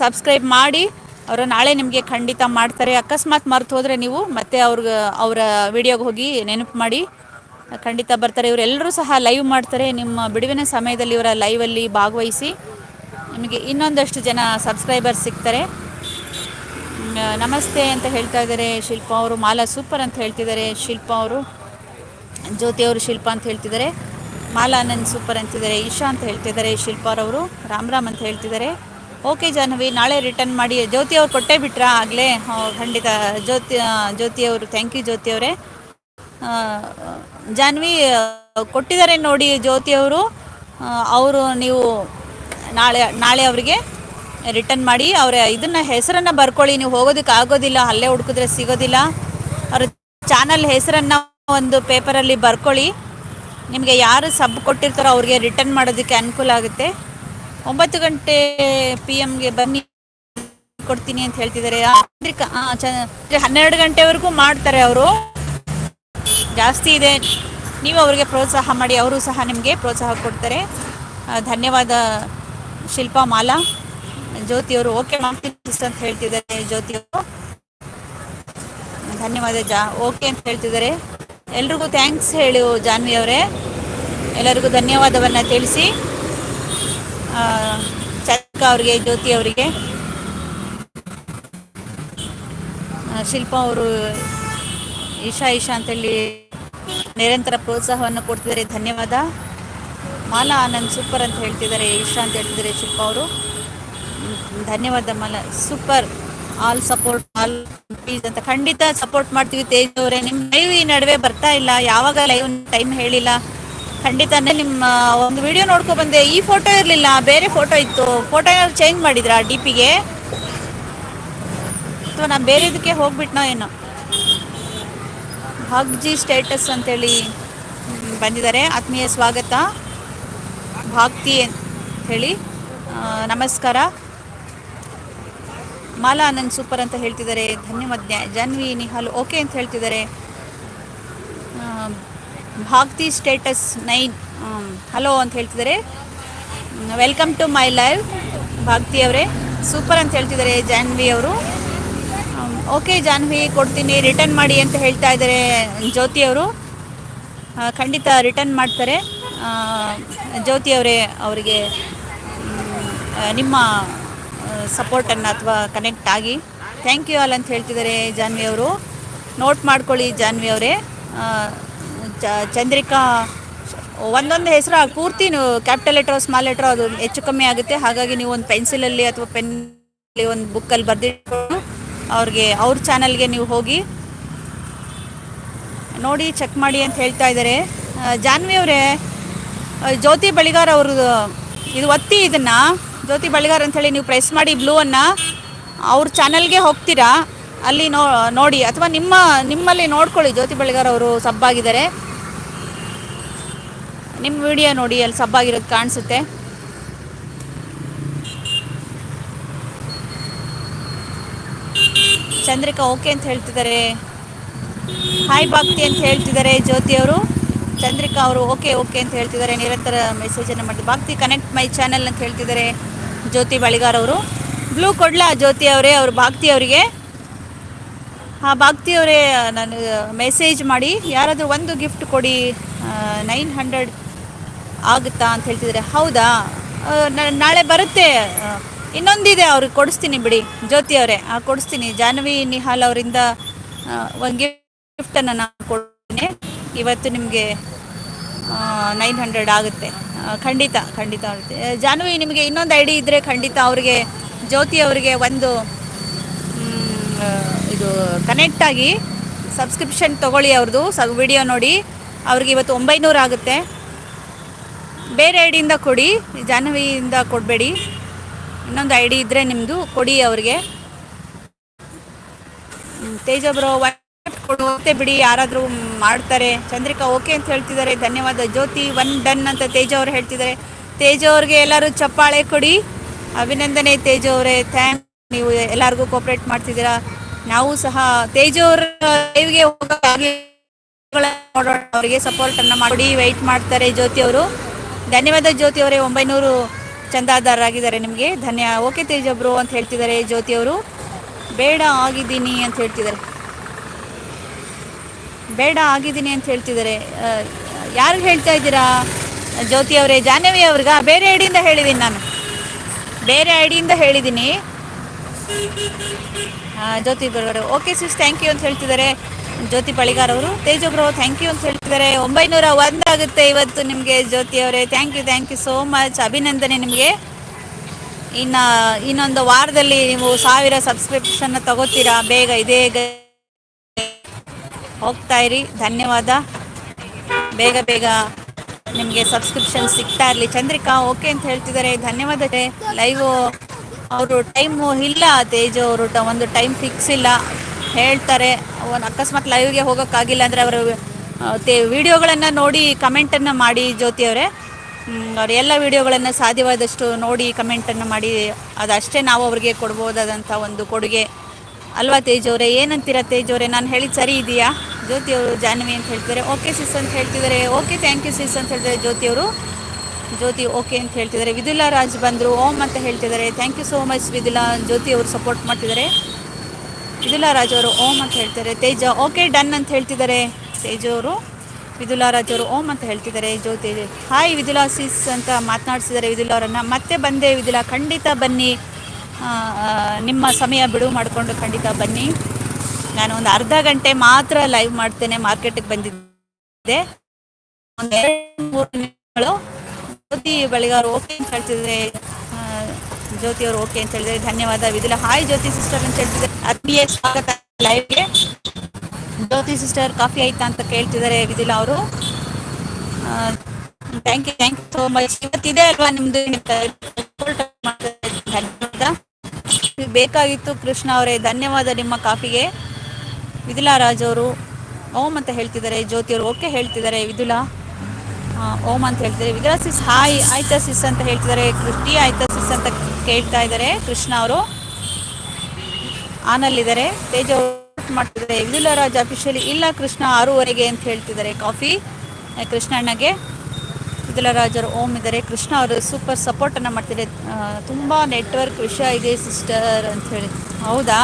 ಸಬ್ಸ್ಕ್ರೈಬ್ ಮಾಡಿ, ಅವರು ನಾಳೆ ನಿಮಗೆ ಖಂಡಿತ ಮಾಡ್ತಾರೆ. ಅಕಸ್ಮಾತ್ ಮರ್ತು ಹೋದರೆ ನೀವು ಮತ್ತೆ ಅವ್ರಿಗೆ, ಅವರ ವಿಡಿಯೋಗೆ ಹೋಗಿ ನೆನಪು ಮಾಡಿ, ಖಂಡಿತ ಬರ್ತಾರೆ. ಇವರೆಲ್ಲರೂ ಸಹ ಲೈವ್ ಮಾಡ್ತಾರೆ. ನಿಮ್ಮ ಬಿಡುವಿನ ಸಮಯದಲ್ಲಿ ಇವರ ಲೈವಲ್ಲಿ ಭಾಗವಹಿಸಿ, ನಿಮಗೆ ಇನ್ನೊಂದಷ್ಟು ಜನ ಸಬ್ಸ್ಕ್ರೈಬರ್ಸ್ ಸಿಗ್ತಾರೆ. ನಮಸ್ತೆ ಅಂತ ಹೇಳ್ತಾ ಇದ್ದಾರೆ ಶಿಲ್ಪಾ ಅವರು. ಮಾಲಾ ಸೂಪರ್ ಅಂತ ಹೇಳ್ತಿದ್ದಾರೆ ಶಿಲ್ಪಾ ಅವರು. ಜ್ಯೋತಿ ಅವರು ಶಿಲ್ಪಾ ಅಂತ ಹೇಳ್ತಿದ್ದಾರೆ. ಮಾಲಾ ಆನಂದ್ ಸೂಪರ್ ಅಂತಿದ್ದಾರೆ. ಈಶಾ ಅಂತ ಹೇಳ್ತಿದ್ದಾರೆ ಶಿಲ್ಪಾರವರು ರಾಮ್ ರಾಮ್ ಅಂತ ಹೇಳ್ತಿದ್ದಾರೆ. ಓಕೆ ಜಾಹ್ನವಿ, ನಾಳೆ ರಿಟರ್ನ್ ಮಾಡಿ. ಜ್ಯೋತಿ ಅವ್ರು ಕೊಟ್ಟೇ ಬಿಟ್ರಾ ಆಗಲೇ? ಖಂಡಿತ. ಜ್ಯೋತಿ ಜ್ಯೋತಿ ಅವರು ಥ್ಯಾಂಕ್ ಯು ಜ್ಯೋತಿ ಅವರೇ. ಜಾಹ್ನವಿ ಕೊಟ್ಟಿದ್ದಾರೆ ನೋಡಿ ಜ್ಯೋತಿ ಅವರು. ಅವರು ನೀವು ನಾಳೆ ನಾಳೆ ಅವರಿಗೆ ರಿಟರ್ನ್ ಮಾಡಿ, ಅವರ ಇದನ್ನ ಹೆಸರನ್ನ ಬರ್ಕೊಳ್ಳಿ, ನೀವು ಹೋಗೋದಕ್ಕೆ ಆಗೋದಿಲ್ಲ, ಅಲ್ಲೇ ಹುಡುಕಿದ್ರೆ ಸಿಗೋದಿಲ್ಲ. ಅವ್ರ ಚಾನಲ್ ಹೆಸರನ್ನ ಒಂದು ಪೇಪರಲ್ಲಿ ಬರ್ಕೊಳ್ಳಿ. ನಿಮಗೆ ಯಾರು ಸಬ್ ಕೊಟ್ಟಿರ್ತಾರೋ ಅವ್ರಿಗೆ ರಿಟರ್ನ್ ಮಾಡೋದಕ್ಕೆ ಅನುಕೂಲ ಆಗುತ್ತೆ. ಒಂಬತ್ತು ಗಂಟೆ ಪಿ ಎಮ್ಗೆ ಬನ್ನಿ, ಕೊಡ್ತೀನಿ ಅಂತ ಹೇಳ್ತಿದ್ದಾರೆ ಹನ್ನೆರಡು ಗಂಟೆವರೆಗೂ ಮಾಡ್ತಾರೆ ಅವರು. ಜಾಸ್ತಿ ಇದೆ. ನೀವು ಅವರಿಗೆ ಪ್ರೋತ್ಸಾಹ ಮಾಡಿ, ಅವರು ಸಹ ನಿಮಗೆ ಪ್ರೋತ್ಸಾಹ ಕೊಡ್ತಾರೆ. ಧನ್ಯವಾದ ಶಿಲ್ಪಾ ಮಾಲಾ. ಜ್ಯೋತಿಯವರು ಓಕೆ ಮಾಡ್ತೀನಿ ಅಂತ ಹೇಳ್ತಿದ್ದಾರೆ. ಜ್ಯೋತಿಯವರು ಧನ್ಯವಾದ ಜಾ ಓಕೆ ಅಂತ ಹೇಳ್ತಿದ್ದಾರೆ. ಎಲ್ರಿಗೂ ಥ್ಯಾಂಕ್ಸ್ ಹೇಳು ಜಾನ್ವಿ ಅವರೇ. ಎಲ್ಲರಿಗೂ ಧನ್ಯವಾದವನ್ನು ತಿಳಿಸಿ. ಚಕ್ಕ ಅವರಿಗೆ, ಜ್ಯೋತಿ ಅವರಿಗೆ. ಶಿಲ್ಪಾ ಅವರು ಈಶಾ ಈಶಾ ಅಂತೇಳಿ ನಿರಂತರ ಪ್ರೋತ್ಸಾಹವನ್ನು ಕೊಡ್ತಿದ್ದಾರೆ. ಧನ್ಯವಾದ. ಮಾಲಾ ಆನಂದ್ ಸೂಪರ್ ಅಂತ ಹೇಳ್ತಿದ್ದಾರೆ. ಈಶಾ ಅಂತ ಹೇಳ್ತಿದ್ದಾರೆ ಶಿಲ್ಪ ಅವರು. ಧನ್ಯವಾದ Malla super all support all please ಅಂತ ಖಂಡಿತ ಸಪೋರ್ಟ್ ಮಾಡ್ತೀವಿ ತೇಜ್ ಅವರೇ. ನಿಮ್ಮ ಲೈವ್ ಈ ನಡುವೆ ಬರ್ತಾ ಇಲ್ಲ. ಯಾವಾಗ ಲೈವ್ ಟೈಮ್ ಹೇಳಿಲ್ಲ. ಖಂಡಿತ ನಿಮ್ಮ ಒಂದು ವಿಡಿಯೋ ನೋಡ್ಕೊ ಬಂದೆ. ಈ ಫೋಟೋ ಇರಲಿಲ್ಲ, ಬೇರೆ ಫೋಟೋ ಇತ್ತು. ಫೋಟೋ ಚೇಂಜ್ ಮಾಡಿದ್ರ ಡಿ ಪಿಗೆ ಅಥವಾ ನಾನು ಬೇರೆ ಇದಕ್ಕೆ ಹೋಗ್ಬಿಟ್ನೋ ಏನೋ? ಭಾಗ್ಜಿ ಸ್ಟೇಟಸ್ ಅಂತೇಳಿ ಬಂದಿದ್ದಾರೆ. ಆತ್ಮೀಯ ಸ್ವಾಗತ. ಭಾಗ್ತಿ ಅಂತ ಹೇಳಿ ನಮಸ್ಕಾರ. ಮಾಲಾ ಆನಂದ್ ಸೂಪರ್ ಅಂತ ಹೇಳ್ತಿದ್ದಾರೆ. ಧನ್ಯವಾದ ಜಾನ್ವಿ, ನಿಹಾಲ್, ಓಕೆ ಅಂತ ಹೇಳ್ತಿದ್ದಾರೆ. ಭಾಗ್ತಿ ಸ್ಟೇಟಸ್ ನೈನ್ ಹಲೋ ಅಂತ ಹೇಳ್ತಿದ್ದಾರೆ. Welcome to my live, Bhagti ಅವರೇ. ಸೂಪರ್ ಅಂತ ಹೇಳ್ತಿದ್ದಾರೆ ಜಾನ್ವಿ ಅವರು. ಓಕೆ ಜಾನ್ವಿ, ಕೊಡ್ತೀನಿ, ರಿಟರ್ನ್ ಮಾಡಿ ಅಂತ ಹೇಳ್ತಾ ಇದ್ದಾರೆ ಜ್ಯೋತಿ ಅವರು. ಖಂಡಿತ ರಿಟರ್ನ್ ಮಾಡ್ತಾರೆ. ಜ್ಯೋತಿ ಅವರೇ ಅವರಿಗೆ ನಿಮ್ಮ ಸಪೋರ್ಟನ್ನು ಅಥವಾ ಕನೆಕ್ಟ್ ಆಗಿ. ಥ್ಯಾಂಕ್ ಯು ಆಲ್ ಅಂತ ಹೇಳ್ತಿದ್ದಾರೆ ಜಾನ್ವಿ ಅವರು. ನೋಟ್ ಮಾಡ್ಕೊಳ್ಳಿ ಜಾನ್ವಿ ಅವರೇ. ಚಂದ್ರಿಕಾ, ಒಂದೊಂದು ಹೆಸರು ಪೂರ್ತಿ ನೀವು ಕ್ಯಾಪಿಟಲ್ ಲೆಟ್ರೋ ಸ್ಮಾಲ್ ಲೆಟ್ರೋ ಅದು ಹೆಚ್ಚು ಕಮ್ಮಿ ಆಗುತ್ತೆ. ಹಾಗಾಗಿ ನೀವು ಒಂದು ಪೆನ್ಸಿಲಲ್ಲಿ ಅಥವಾ ಪೆನ್ ಒಂದು ಬುಕ್ಕಲ್ಲಿ ಬರೆದಿಟ್ಕೊಂಡು ಅವ್ರಿಗೆ, ಅವ್ರ ಚಾನಲ್ಗೆ ನೀವು ಹೋಗಿ ನೋಡಿ ಚೆಕ್ ಮಾಡಿ ಅಂತ ಹೇಳ್ತಾ ಇದ್ದಾರೆ. ಜಾನ್ವಿ ಅವರೇ ಜ್ಯೋತಿ ಬಳಿಗಾರ್ ಅವ್ರದ್ದು ಇದು ಒತ್ತಿ ಇದನ್ನು ಜ್ಯೋತಿ ಬಳಿಗಾರ್ ಅಂಥೇಳಿ ನೀವು ಪ್ರೆಸ್ ಮಾಡಿ ಬ್ಲೂವನ್ನು ಅವ್ರ ಚಾನಲ್ಗೆ ಹೋಗ್ತೀರಾ? ಅಲ್ಲಿ ನೋ, ನೋಡಿ, ಅಥವಾ ನಿಮ್ಮ, ನಿಮ್ಮಲ್ಲಿ ನೋಡ್ಕೊಳ್ಳಿ ಜ್ಯೋತಿ ಬಳಿಗಾರ್ ಅವರು ಸಬ್ಬಾಗಿದ್ದಾರೆ. ನಿಮ್ಮ ವಿಡಿಯೋ ನೋಡಿ, ಅಲ್ಲಿ ಸಬ್ಬಾಗಿರೋದು ಕಾಣಿಸುತ್ತೆ. ಚಂದ್ರಿಕಾ ಓಕೆ ಅಂತ ಹೇಳ್ತಿದ್ದಾರೆ. ಹಾಯ್ ಭಕ್ತಿ ಅಂತ ಹೇಳ್ತಿದ್ದಾರೆ ಜ್ಯೋತಿ ಅವರು. ಚಂದ್ರಿಕಾ ಅವರು ಓಕೆ ಓಕೆ ಅಂತ ಹೇಳ್ತಿದ್ದಾರೆ. ನಿರಂತರ ಮೆಸೇಜನ್ನು ಮಾಡಿ ಭಕ್ತಿ ಕನೆಕ್ಟ್ ಮೈ ಚಾನೆಲ್ ಅಂತ ಹೇಳ್ತಿದ್ದಾರೆ ಜ್ಯೋತಿ ಬಳಿಗಾರ್ ಅವರು. ಬ್ಲೂ ಕೊಡ್ಲಾ ಜ್ಯೋತಿ ಅವರೇ, ಅವರು ಭಾಗ್ತಿ ಅವರಿಗೆ. ಆ ಭಾಕ್ತಿ ಅವರೇ, ನಾನು ಮೆಸೇಜ್ ಮಾಡಿ, ಯಾರಾದರೂ ಒಂದು ಗಿಫ್ಟ್ ಕೊಡಿ ನೈನ್ ಹಂಡ್ರೆಡ್ ಆಗುತ್ತಾ ಅಂತ ಹೇಳ್ತಿದ್ದಾರೆ. ಹೌದಾ? ನಾಳೆ ಬರುತ್ತೆ. ಇನ್ನೊಂದಿದೆ, ಅವ್ರಿಗೆ ಕೊಡಿಸ್ತೀನಿ ಬಿಡಿ. ಜ್ಯೋತಿ ಅವರೇ ಕೊಡಿಸ್ತೀನಿ. ಜಾನ್ವಿ ನಿಹಾಲ್ ಅವರಿಂದ ಒಂದು ಗಿಫ್ಟನ್ನು ನಾನು ಕೊಡ್ತೀನಿ. ಇವತ್ತು ನಿಮಗೆ ನೈನ್ ಹಂಡ್ರೆಡ್ ಆಗುತ್ತೆ. ಖಂಡಿತ ಖಂಡಿತ ಆಗುತ್ತೆ. ಜಾನ್ವಿ, ನಿಮಗೆ ಇನ್ನೊಂದು ಐ ಡಿ ಇದ್ದರೆ ಖಂಡಿತ ಅವರಿಗೆ, ಜ್ಯೋತಿ ಅವರಿಗೆ ಒಂದು ಇದು ಕನೆಕ್ಟ್ ಆಗಿ ಸಬ್ಸ್ಕ್ರಿಪ್ಷನ್ ತೊಗೊಳ್ಳಿ ಅವ್ರದ್ದು. ಸ ವಿಡಿಯೋ ನೋಡಿ. ಅವ್ರಿಗೆ ಇವತ್ತು ಒಂಬೈನೂರು ಆಗುತ್ತೆ. ಬೇರೆ ಐ ಡಿಯಿಂದ ಕೊಡಿ. ಜಾನ್ವಿಯಿಂದ ಕೊಡಬೇಡಿ. ಇನ್ನೊಂದು ಐ ಡಿ ಇದ್ದರೆ ನಿಮ್ಮದು ಕೊಡಿ ಅವ್ರಿಗೆ. ತೇಜ ಕೊಡುತ್ತೆ ಬಿಡಿ, ಯಾರಾದರೂ ಮಾಡ್ತಾರೆ. ಚಂದ್ರಿಕಾ ಓಕೆ ಅಂತ ಹೇಳ್ತಿದ್ದಾರೆ. ಧನ್ಯವಾದ. ಜ್ಯೋತಿ ಒನ್ ಡನ್ ಅಂತ ತೇಜ ಅವರು ಹೇಳ್ತಿದ್ದಾರೆ. ತೇಜ ಅವ್ರಿಗೆ ಎಲ್ಲರೂ ಚಪ್ಪಾಳೆ ಕೊಡಿ. ಅಭಿನಂದನೆ ತೇಜ ಅವರೇ. ಥ್ಯಾಂಕ್ ನೀವು ಎಲ್ಲರಿಗೂ ಕೋಪರೇಟ್ ಮಾಡ್ತಿದ್ದೀರಾ. ನಾವು ಸಹ ತೇಜ ಅವರ ಲೈವ್ಗೆ ನೋಡೋಣ. ಅವರಿಗೆ ಅನ್ನ ಮಾಡಿ ವೆಯ್ಟ್ ಮಾಡ್ತಾರೆ ಜ್ಯೋತಿ ಅವರು. ಧನ್ಯವಾದ ಜ್ಯೋತಿ ಅವರೇ. ಒಂಬೈನೂರು ಚಂದಾದಾರರಾಗಿದ್ದಾರೆ ನಿಮಗೆ. ಧನ್ಯ. ಓಕೆ ತೇಜ ಬ್ರೋ ಅಂತ ಹೇಳ್ತಿದ್ದಾರೆ ಜ್ಯೋತಿ ಅವರು. ಬೇಡ, ಆಗಿದ್ದೀನಿ ಅಂತ ಹೇಳ್ತಿದ್ದಾರೆ. ಬೇಡ ಆಗಿದ್ದೀನಿ ಅಂತ ಹೇಳ್ತಿದ್ದಾರೆ. ಯಾರಿಗೆ ಹೇಳ್ತಾ ಇದ್ದೀರಾ? ಜ್ಯೋತಿ ಅವರೇ, ಜಾಹ್ನವಿ ಅವ್ರಿಗ? ಬೇರೆ ಐಡಿಯಿಂದ ಹೇಳಿದ್ದೀನಿ ನಾನು. ಬೇರೆ ಐಡಿಯಿಂದ ಹೇಳಿದ್ದೀನಿ ಜ್ಯೋತಿ ಬರೋರು ಓಕೆ ಸಿಸ್ ಥ್ಯಾಂಕ್ ಯು ಅಂತ ಹೇಳ್ತಿದ್ದಾರೆ. ಜ್ಯೋತಿ ಪಳಿಗಾರ್ ಅವರು ತೇಜ ಬ್ರೋ ಥ್ಯಾಂಕ್ ಯು ಅಂತ ಹೇಳ್ತಿದ್ದಾರೆ. ಒಂಬೈನೂರ ಒಂದಾಗುತ್ತೆ ಇವತ್ತು ನಿಮಗೆ ಜ್ಯೋತಿ ಅವರೇ. Thank you thank you so much ಅಭಿನಂದನೆ ನಿಮಗೆ. ಇನ್ನು, ಇನ್ನೊಂದು ವಾರದಲ್ಲಿ ನೀವು ಸಾವಿರ ಸಬ್ಸ್ಕ್ರಿಪ್ಷನ್ನ ತಗೋತೀರಾ? ಬೇಗ ಇದೇ ಹೋಗ್ತಾ ಇರಿ. ಧನ್ಯವಾದ. ಬೇಗ ಬೇಗ ನಿಮಗೆ ಸಬ್ಸ್ಕ್ರಿಪ್ಷನ್ ಸಿಗ್ತಾ ಇರಲಿ. ಚಂದ್ರಿಕಾ ಓಕೆ ಅಂತ ಹೇಳ್ತಿದ್ದಾರೆ. ಧನ್ಯವಾದ. ಲೈವ್ ಅವರು ಟೈಮು ಇಲ್ಲ. ತೇಜು ಅವರು ಒಂದು ಟೈಮ್ ಫಿಕ್ಸ್ ಇಲ್ಲ. ಹೇಳ್ತಾರೆ. ಒಂದು ಅಕಸ್ಮಾತ್ ಲೈವ್ಗೆ ಹೋಗೋಕ್ಕಾಗಿಲ್ಲ ಅಂದರೆ ಅವರು ವಿಡಿಯೋಗಳನ್ನು ನೋಡಿ ಕಮೆಂಟನ್ನು ಮಾಡಿ ಜ್ಯೋತಿ ಅವರೇ. ಅವ್ರ ಎಲ್ಲ ವಿಡಿಯೋಗಳನ್ನು ಸಾಧ್ಯವಾದಷ್ಟು ನೋಡಿ ಕಮೆಂಟನ್ನು ಮಾಡಿ ಅದಷ್ಟೇ ನಾವು ಅವ್ರಿಗೆ ಕೊಡ್ಬೋದಾದಂಥ ಒಂದು ಕೊಡುಗೆ. ಅಲ್ವಾ ತೇಜ್ ಅವರೇ? ಏನಂತೀರ ತೇಜ್ ಅವರೇ? ನಾನು ಹೇಳಿದ ಸರಿ ಇದೆಯಾ? ಜ್ಯೋತಿ ಅವರು ಜಾನ್ವಿ ಅಂತ ಹೇಳ್ತಿದ್ದಾರೆ. ಓಕೆ ಸಿಸ್ ಅಂತ ಹೇಳ್ತಿದ್ದಾರೆ. ಓಕೆ ಥ್ಯಾಂಕ್ ಯು ಸಿಸ್ ಅಂತ ಹೇಳ್ತಿದ್ದಾರೆ ಜ್ಯೋತಿಯವರು ಜ್ಯೋತಿ ಓಕೆ ಅಂತ ಹೇಳ್ತಿದ್ದಾರೆ. ವಿದುಲಾ ರಾಜ್ ಬಂದರು. ಓಮ್ ಅಂತ ಹೇಳ್ತಿದ್ದಾರೆ. Thank you so much Vidula. Jyoti ಅವರು ಸಪೋರ್ಟ್ ಮಾಡ್ತಿದ್ದಾರೆ. ವಿದುಲಾ ರಾಜ್ ಅವರು ಓಮ್ ಅಂತ ಹೇಳ್ತಾರೆ ತೇಜ ಓಕೆ ಡನ್ ಅಂತ ಹೇಳ್ತಿದ್ದಾರೆ. ತೇಜ ಅವರು, ವಿದುಲಾ ರಾಜ್ ಅವರು ಓಮ್ ಅಂತ ಹೇಳ್ತಿದ್ದಾರೆ. ಜ್ಯೋತಿ ಹಾಯ್ ವಿದುಲಾ ಸಿಸ್ ಅಂತ ಮಾತನಾಡಿಸಿದ್ದಾರೆ ವಿದುಲಾ ಅವರನ್ನು. ಮತ್ತೆ ಬಂದೆ ವಿದುಲಾ, ಖಂಡಿತ ಬನ್ನಿ. ನಿಮ್ಮ ಸಮಯ ಬಿಡುವು ಮಾಡಿಕೊಂಡು ಖಂಡಿತ ಬನ್ನಿ. ನಾನು ಒಂದು ಅರ್ಧ ಗಂಟೆ ಮಾತ್ರ ಲೈವ್ ಮಾಡ್ತೇನೆ ಮಾರ್ಕೆಟ್ಗೆ ಬಂದಿದ್ದೆ. ಜ್ಯೋತಿ ಬಳಿಗಾರು ಓಕೆ ಅಂತ ಹೇಳ್ತಿದ್ರೆ ಜ್ಯೋತಿ ಅವರು ಓಕೆ ಅಂತ ಹೇಳಿದ್ರೆ ಧನ್ಯವಾದ, ವಿದುಲ. ಹಾಯ್ ಜ್ಯೋತಿ ಸಿಸ್ಟರ್ ಅಂತ ಹೇಳ್ತಿದ್ರೆ ಆತ್ಮೀಯ ಸ್ವಾಗತ ಲೈವ್ಗೆ ಜ್ಯೋತಿ ಸಿಸ್ಟರ್ ಕಾಫಿ ಆಯ್ತಾ ಅಂತ ಕೇಳ್ತಿದ್ದಾರೆ ವಿದುಲ ಅವರು. Thank you thank you so much ಇವತ್ತಿದೆ ಅಲ್ವಾ ನಿಮ್ದು ಧನ್ಯವಾದ. ಬೇಕಾಗಿತ್ತು ಕೃಷ್ಣ ಅವರೇ, ಧನ್ಯವಾದ ನಿಮ್ಮ ಕಾಫಿಗೆ ವಿದುಲಾ ರಾಜ್ ಅವರು ಓಂ ಅಂತ ಹೇಳ್ತಿದ್ದಾರೆ ಜ್ಯೋತಿ ಅವರು ಓಕೆ ಹೇಳ್ತಿದ್ದಾರೆ, ವಿದುಲಾ. ಓಂ ಅಂತ ಹೇಳ್ತಿದ್ದಾರೆ. ವಿದುಲಾ ಸಿಸ್ ಹಾಯ್ ಆಯ್ತಾ ಸಿಸ್ ಅಂತ ಹೇಳ್ತಿದ್ದಾರೆ. ಕೃಷ್ಟಿ ಆಯ್ತಾ ಸಿಸ್ ಅಂತ ಕೇಳ್ತಾ ಇದ್ದಾರೆ. ಕೃಷ್ಣ ಅವರು ಆನಲ್ಲಿದ್ದಾರೆ. ತೇಜ ಮಾಡ್ತಿದ್ದಾರೆ. ವಿದುಲಾ ರಾಜ್ ಅಫಿಷಿಯಲಿ ಇಲ್ಲ ಕೃಷ್ಣ ಆರೂವರೆಗೆ ಅಂತ ಹೇಳ್ತಿದ್ದಾರೆ ಕಾಫಿ. ಕೃಷ್ಣಣ್ಣಗೆ ರಾಜರು ಓಂ ಇದ್ದಾರೆ. ಕೃಷ್ಣ ಅವರು ಸೂಪರ್ ಸಪೋರ್ಟನ್ನು ಮಾಡ್ತಿದ್ದಾರೆ. ತುಂಬ ನೆಟ್ವರ್ಕ್ ವಿಷಯ ಇದೆ ಸಿಸ್ಟರ್ ಅಂತ ಹೇಳಿ. ಹೌದಾ?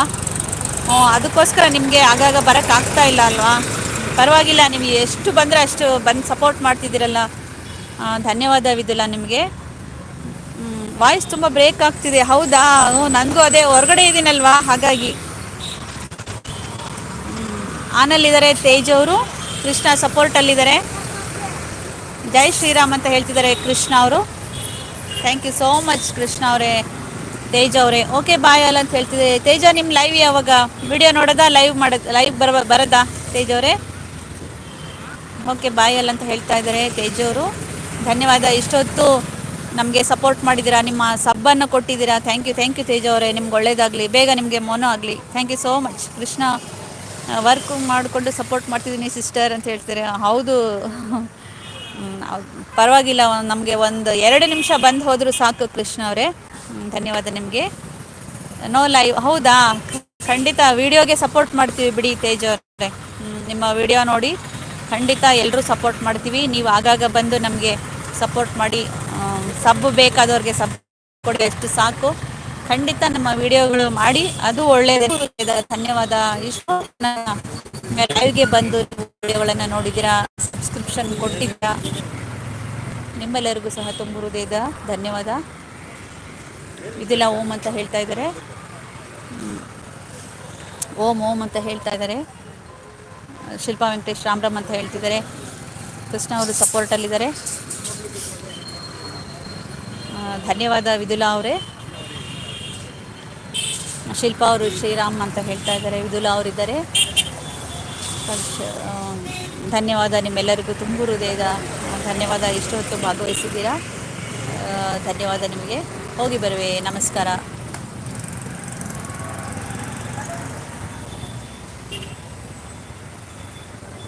ಹ್ಞೂ, ಅದಕ್ಕೋಸ್ಕರ ನಿಮಗೆ ಆಗಾಗ ಬರೋಕ್ಕಾಗ್ತಾ ಇಲ್ಲ ಅಲ್ವಾ? ಪರವಾಗಿಲ್ಲ, ನಿಮಗೆ ಎಷ್ಟು ಬಂದರೆ ಅಷ್ಟು ಬಂದು ಸಪೋರ್ಟ್ ಮಾಡ್ತಿದ್ದೀರಲ್ಲ. ಧನ್ಯವಾದವಿದಿಲ್ಲ ನಿಮಗೆ. ವಾಯ್ಸ್ ತುಂಬ ಬ್ರೇಕ್ ಆಗ್ತಿದೆ. ಹೌದಾ? ಹ್ಞೂ ನನಗೂ ಅದೇ ಹೊರಗಡೆ ಇದ್ದೀನಲ್ವಾ ಹಾಗಾಗಿ. ಆನಲ್ಲಿದ್ದಾರೆ ತೇಜ್ ಅವರು, ಕೃಷ್ಣ ಸಪೋರ್ಟಲ್ಲಿದ್ದಾರೆ ಜೈ ಶ್ರೀರಾಮ್ ಅಂತ ಹೇಳ್ತಿದ್ದಾರೆ ಕೃಷ್ಣ ಅವರು. Thank you so much Krishna ಅವರೇ. ತೇಜ ಅವರೇ. ಓಕೆ ಬಾಯ್ ಅಲ್ಲ ಅಂತ ಹೇಳ್ತಿದ್ರೆ. ತೇಜ ನಿಮ್ಮ ಲೈವ್ ಯಾವಾಗ? ವಿಡಿಯೋ ನೋಡೋದಾ? ಲೈವ್ ಮಾಡೋದು ಲೈವ್ ಬರ ಬರೋದಾ? ತೇಜ ಅವರೇ? ಓಕೆ ಬಾಯ್ ಅಲ್ಲ ಅಂತ ಹೇಳ್ತಾ ಇದ್ದಾರೆ ತೇಜ ಅವರು. ಧನ್ಯವಾದ. ಇಷ್ಟೊತ್ತು ನಮಗೆ ಸಪೋರ್ಟ್ ಮಾಡಿದ್ದೀರಾ? ನಿಮ್ಮ ಸಬ್ಬನ್ನು ಕೊಟ್ಟಿದ್ದೀರಾ? Thank you thank you Teja ಅವರೇ. ನಿಮ್ಗೆ ಒಳ್ಳೇದಾಗಲಿ. ಬೇಗ ನಿಮಗೆ ಮೋನೋ ಆಗಲಿ. Thank you so much Krishna work ಮಾಡಿಕೊಂಡು ಸಪೋರ್ಟ್ ಮಾಡ್ತಿದ್ದೀನಿ ಸಿಸ್ಟರ್ ಅಂತ ಹೇಳ್ತಾರೆ ಹೌದು. ಪರವಾಗಿಲ್ಲ. ನಮಗೆ ಒಂದು ಎರಡು ನಿಮಿಷ ಬಂದು ಹೋದರೂ ಸಾಕು ಕೃಷ್ಣ ಅವರೇ. ಧನ್ಯವಾದ ನಿಮಗೆ. ನೋ ಲೈವ್, ಹೌದಾ? ಖಂಡಿತ ವಿಡಿಯೋಗೆ ಸಪೋರ್ಟ್ ಮಾಡ್ತೀವಿ ಬಿಡಿ ತೇಜ್ ಅವರೇ. ನಿಮ್ಮ ವಿಡಿಯೋ ನೋಡಿ. ಖಂಡಿತ ಎಲ್ಲರೂ ಸಪೋರ್ಟ್ ಮಾಡ್ತೀವಿ. ನೀವು ಆಗಾಗ ಬಂದು ನಮಗೆ ಸಪೋರ್ಟ್ ಮಾಡಿ. ಸಬ್ ಬೇಕಾದವ್ರಿಗೆ ಸಬ್ ಕೊಡಿ ಎಷ್ಟು ಸಾಕು. ಖಂಡಿತ ನಮ್ಮ ವಿಡಿಯೋಗಳು ಮಾಡಿ. ಅದು ಒಳ್ಳೆಯದೇ ಧನ್ಯವಾದ. ಇಷ್ಟು ಲೈವ್ಗೆ ಬಂದು ವಿಡಿಯೋಗಳನ್ನು ನೋಡಿದ್ದೀರಾ? ಸಬ್ಸ್ಕ್ರಿಪ್ಷನ್ ಕೊಟ್ಟಿದ್ದೀರಾ? ನಿಮ್ಮೆಲ್ಲರಿಗೂ ಸಹ ತುಂಬ ಹೃದಯದ ಧನ್ಯವಾದ. ಇದೆಲ್ಲ ಓಂ ಅಂತ ಹೇಳ್ತಾ ಇದ್ದಾರೆ. ಓಂ ಓಂ ಅಂತ ಹೇಳ್ತಾ ಇದ್ದಾರೆ. ಶಿಲ್ಪಾ ವೆಂಕಟೇಶ್ ರಾಮ್ರಾಮ್ ಅಂತ ಹೇಳ್ತಿದ್ದಾರೆ. ಕೃಷ್ಣ ಅವರು ಸಪೋರ್ಟಲ್ಲಿದ್ದಾರೆ ಧನ್ಯವಾದ ವಿದುಲಾ ಅವರೇ. ಶಿಲ್ಪಾ ಅವರು ಶ್ರೀರಾಮ್ ಅಂತ ಹೇಳ್ತಾ ಇದ್ದಾರೆ. ವಿದುಲಾ ಅವರಿದ್ದಾರೆ ಧನ್ಯವಾದ ನಿಮ್ಮೆಲ್ಲರಿಗೂ. ತುಂಬ ಹೃದಯದ ಧನ್ಯವಾದ. ಇಷ್ಟು ಹೊತ್ತು ಭಾಗವಹಿಸಿದ್ದೀರಾ ಧನ್ಯವಾದ ನಿಮಗೆ. ಹೋಗಿ ಬರುವೆ ನಮಸ್ಕಾರ.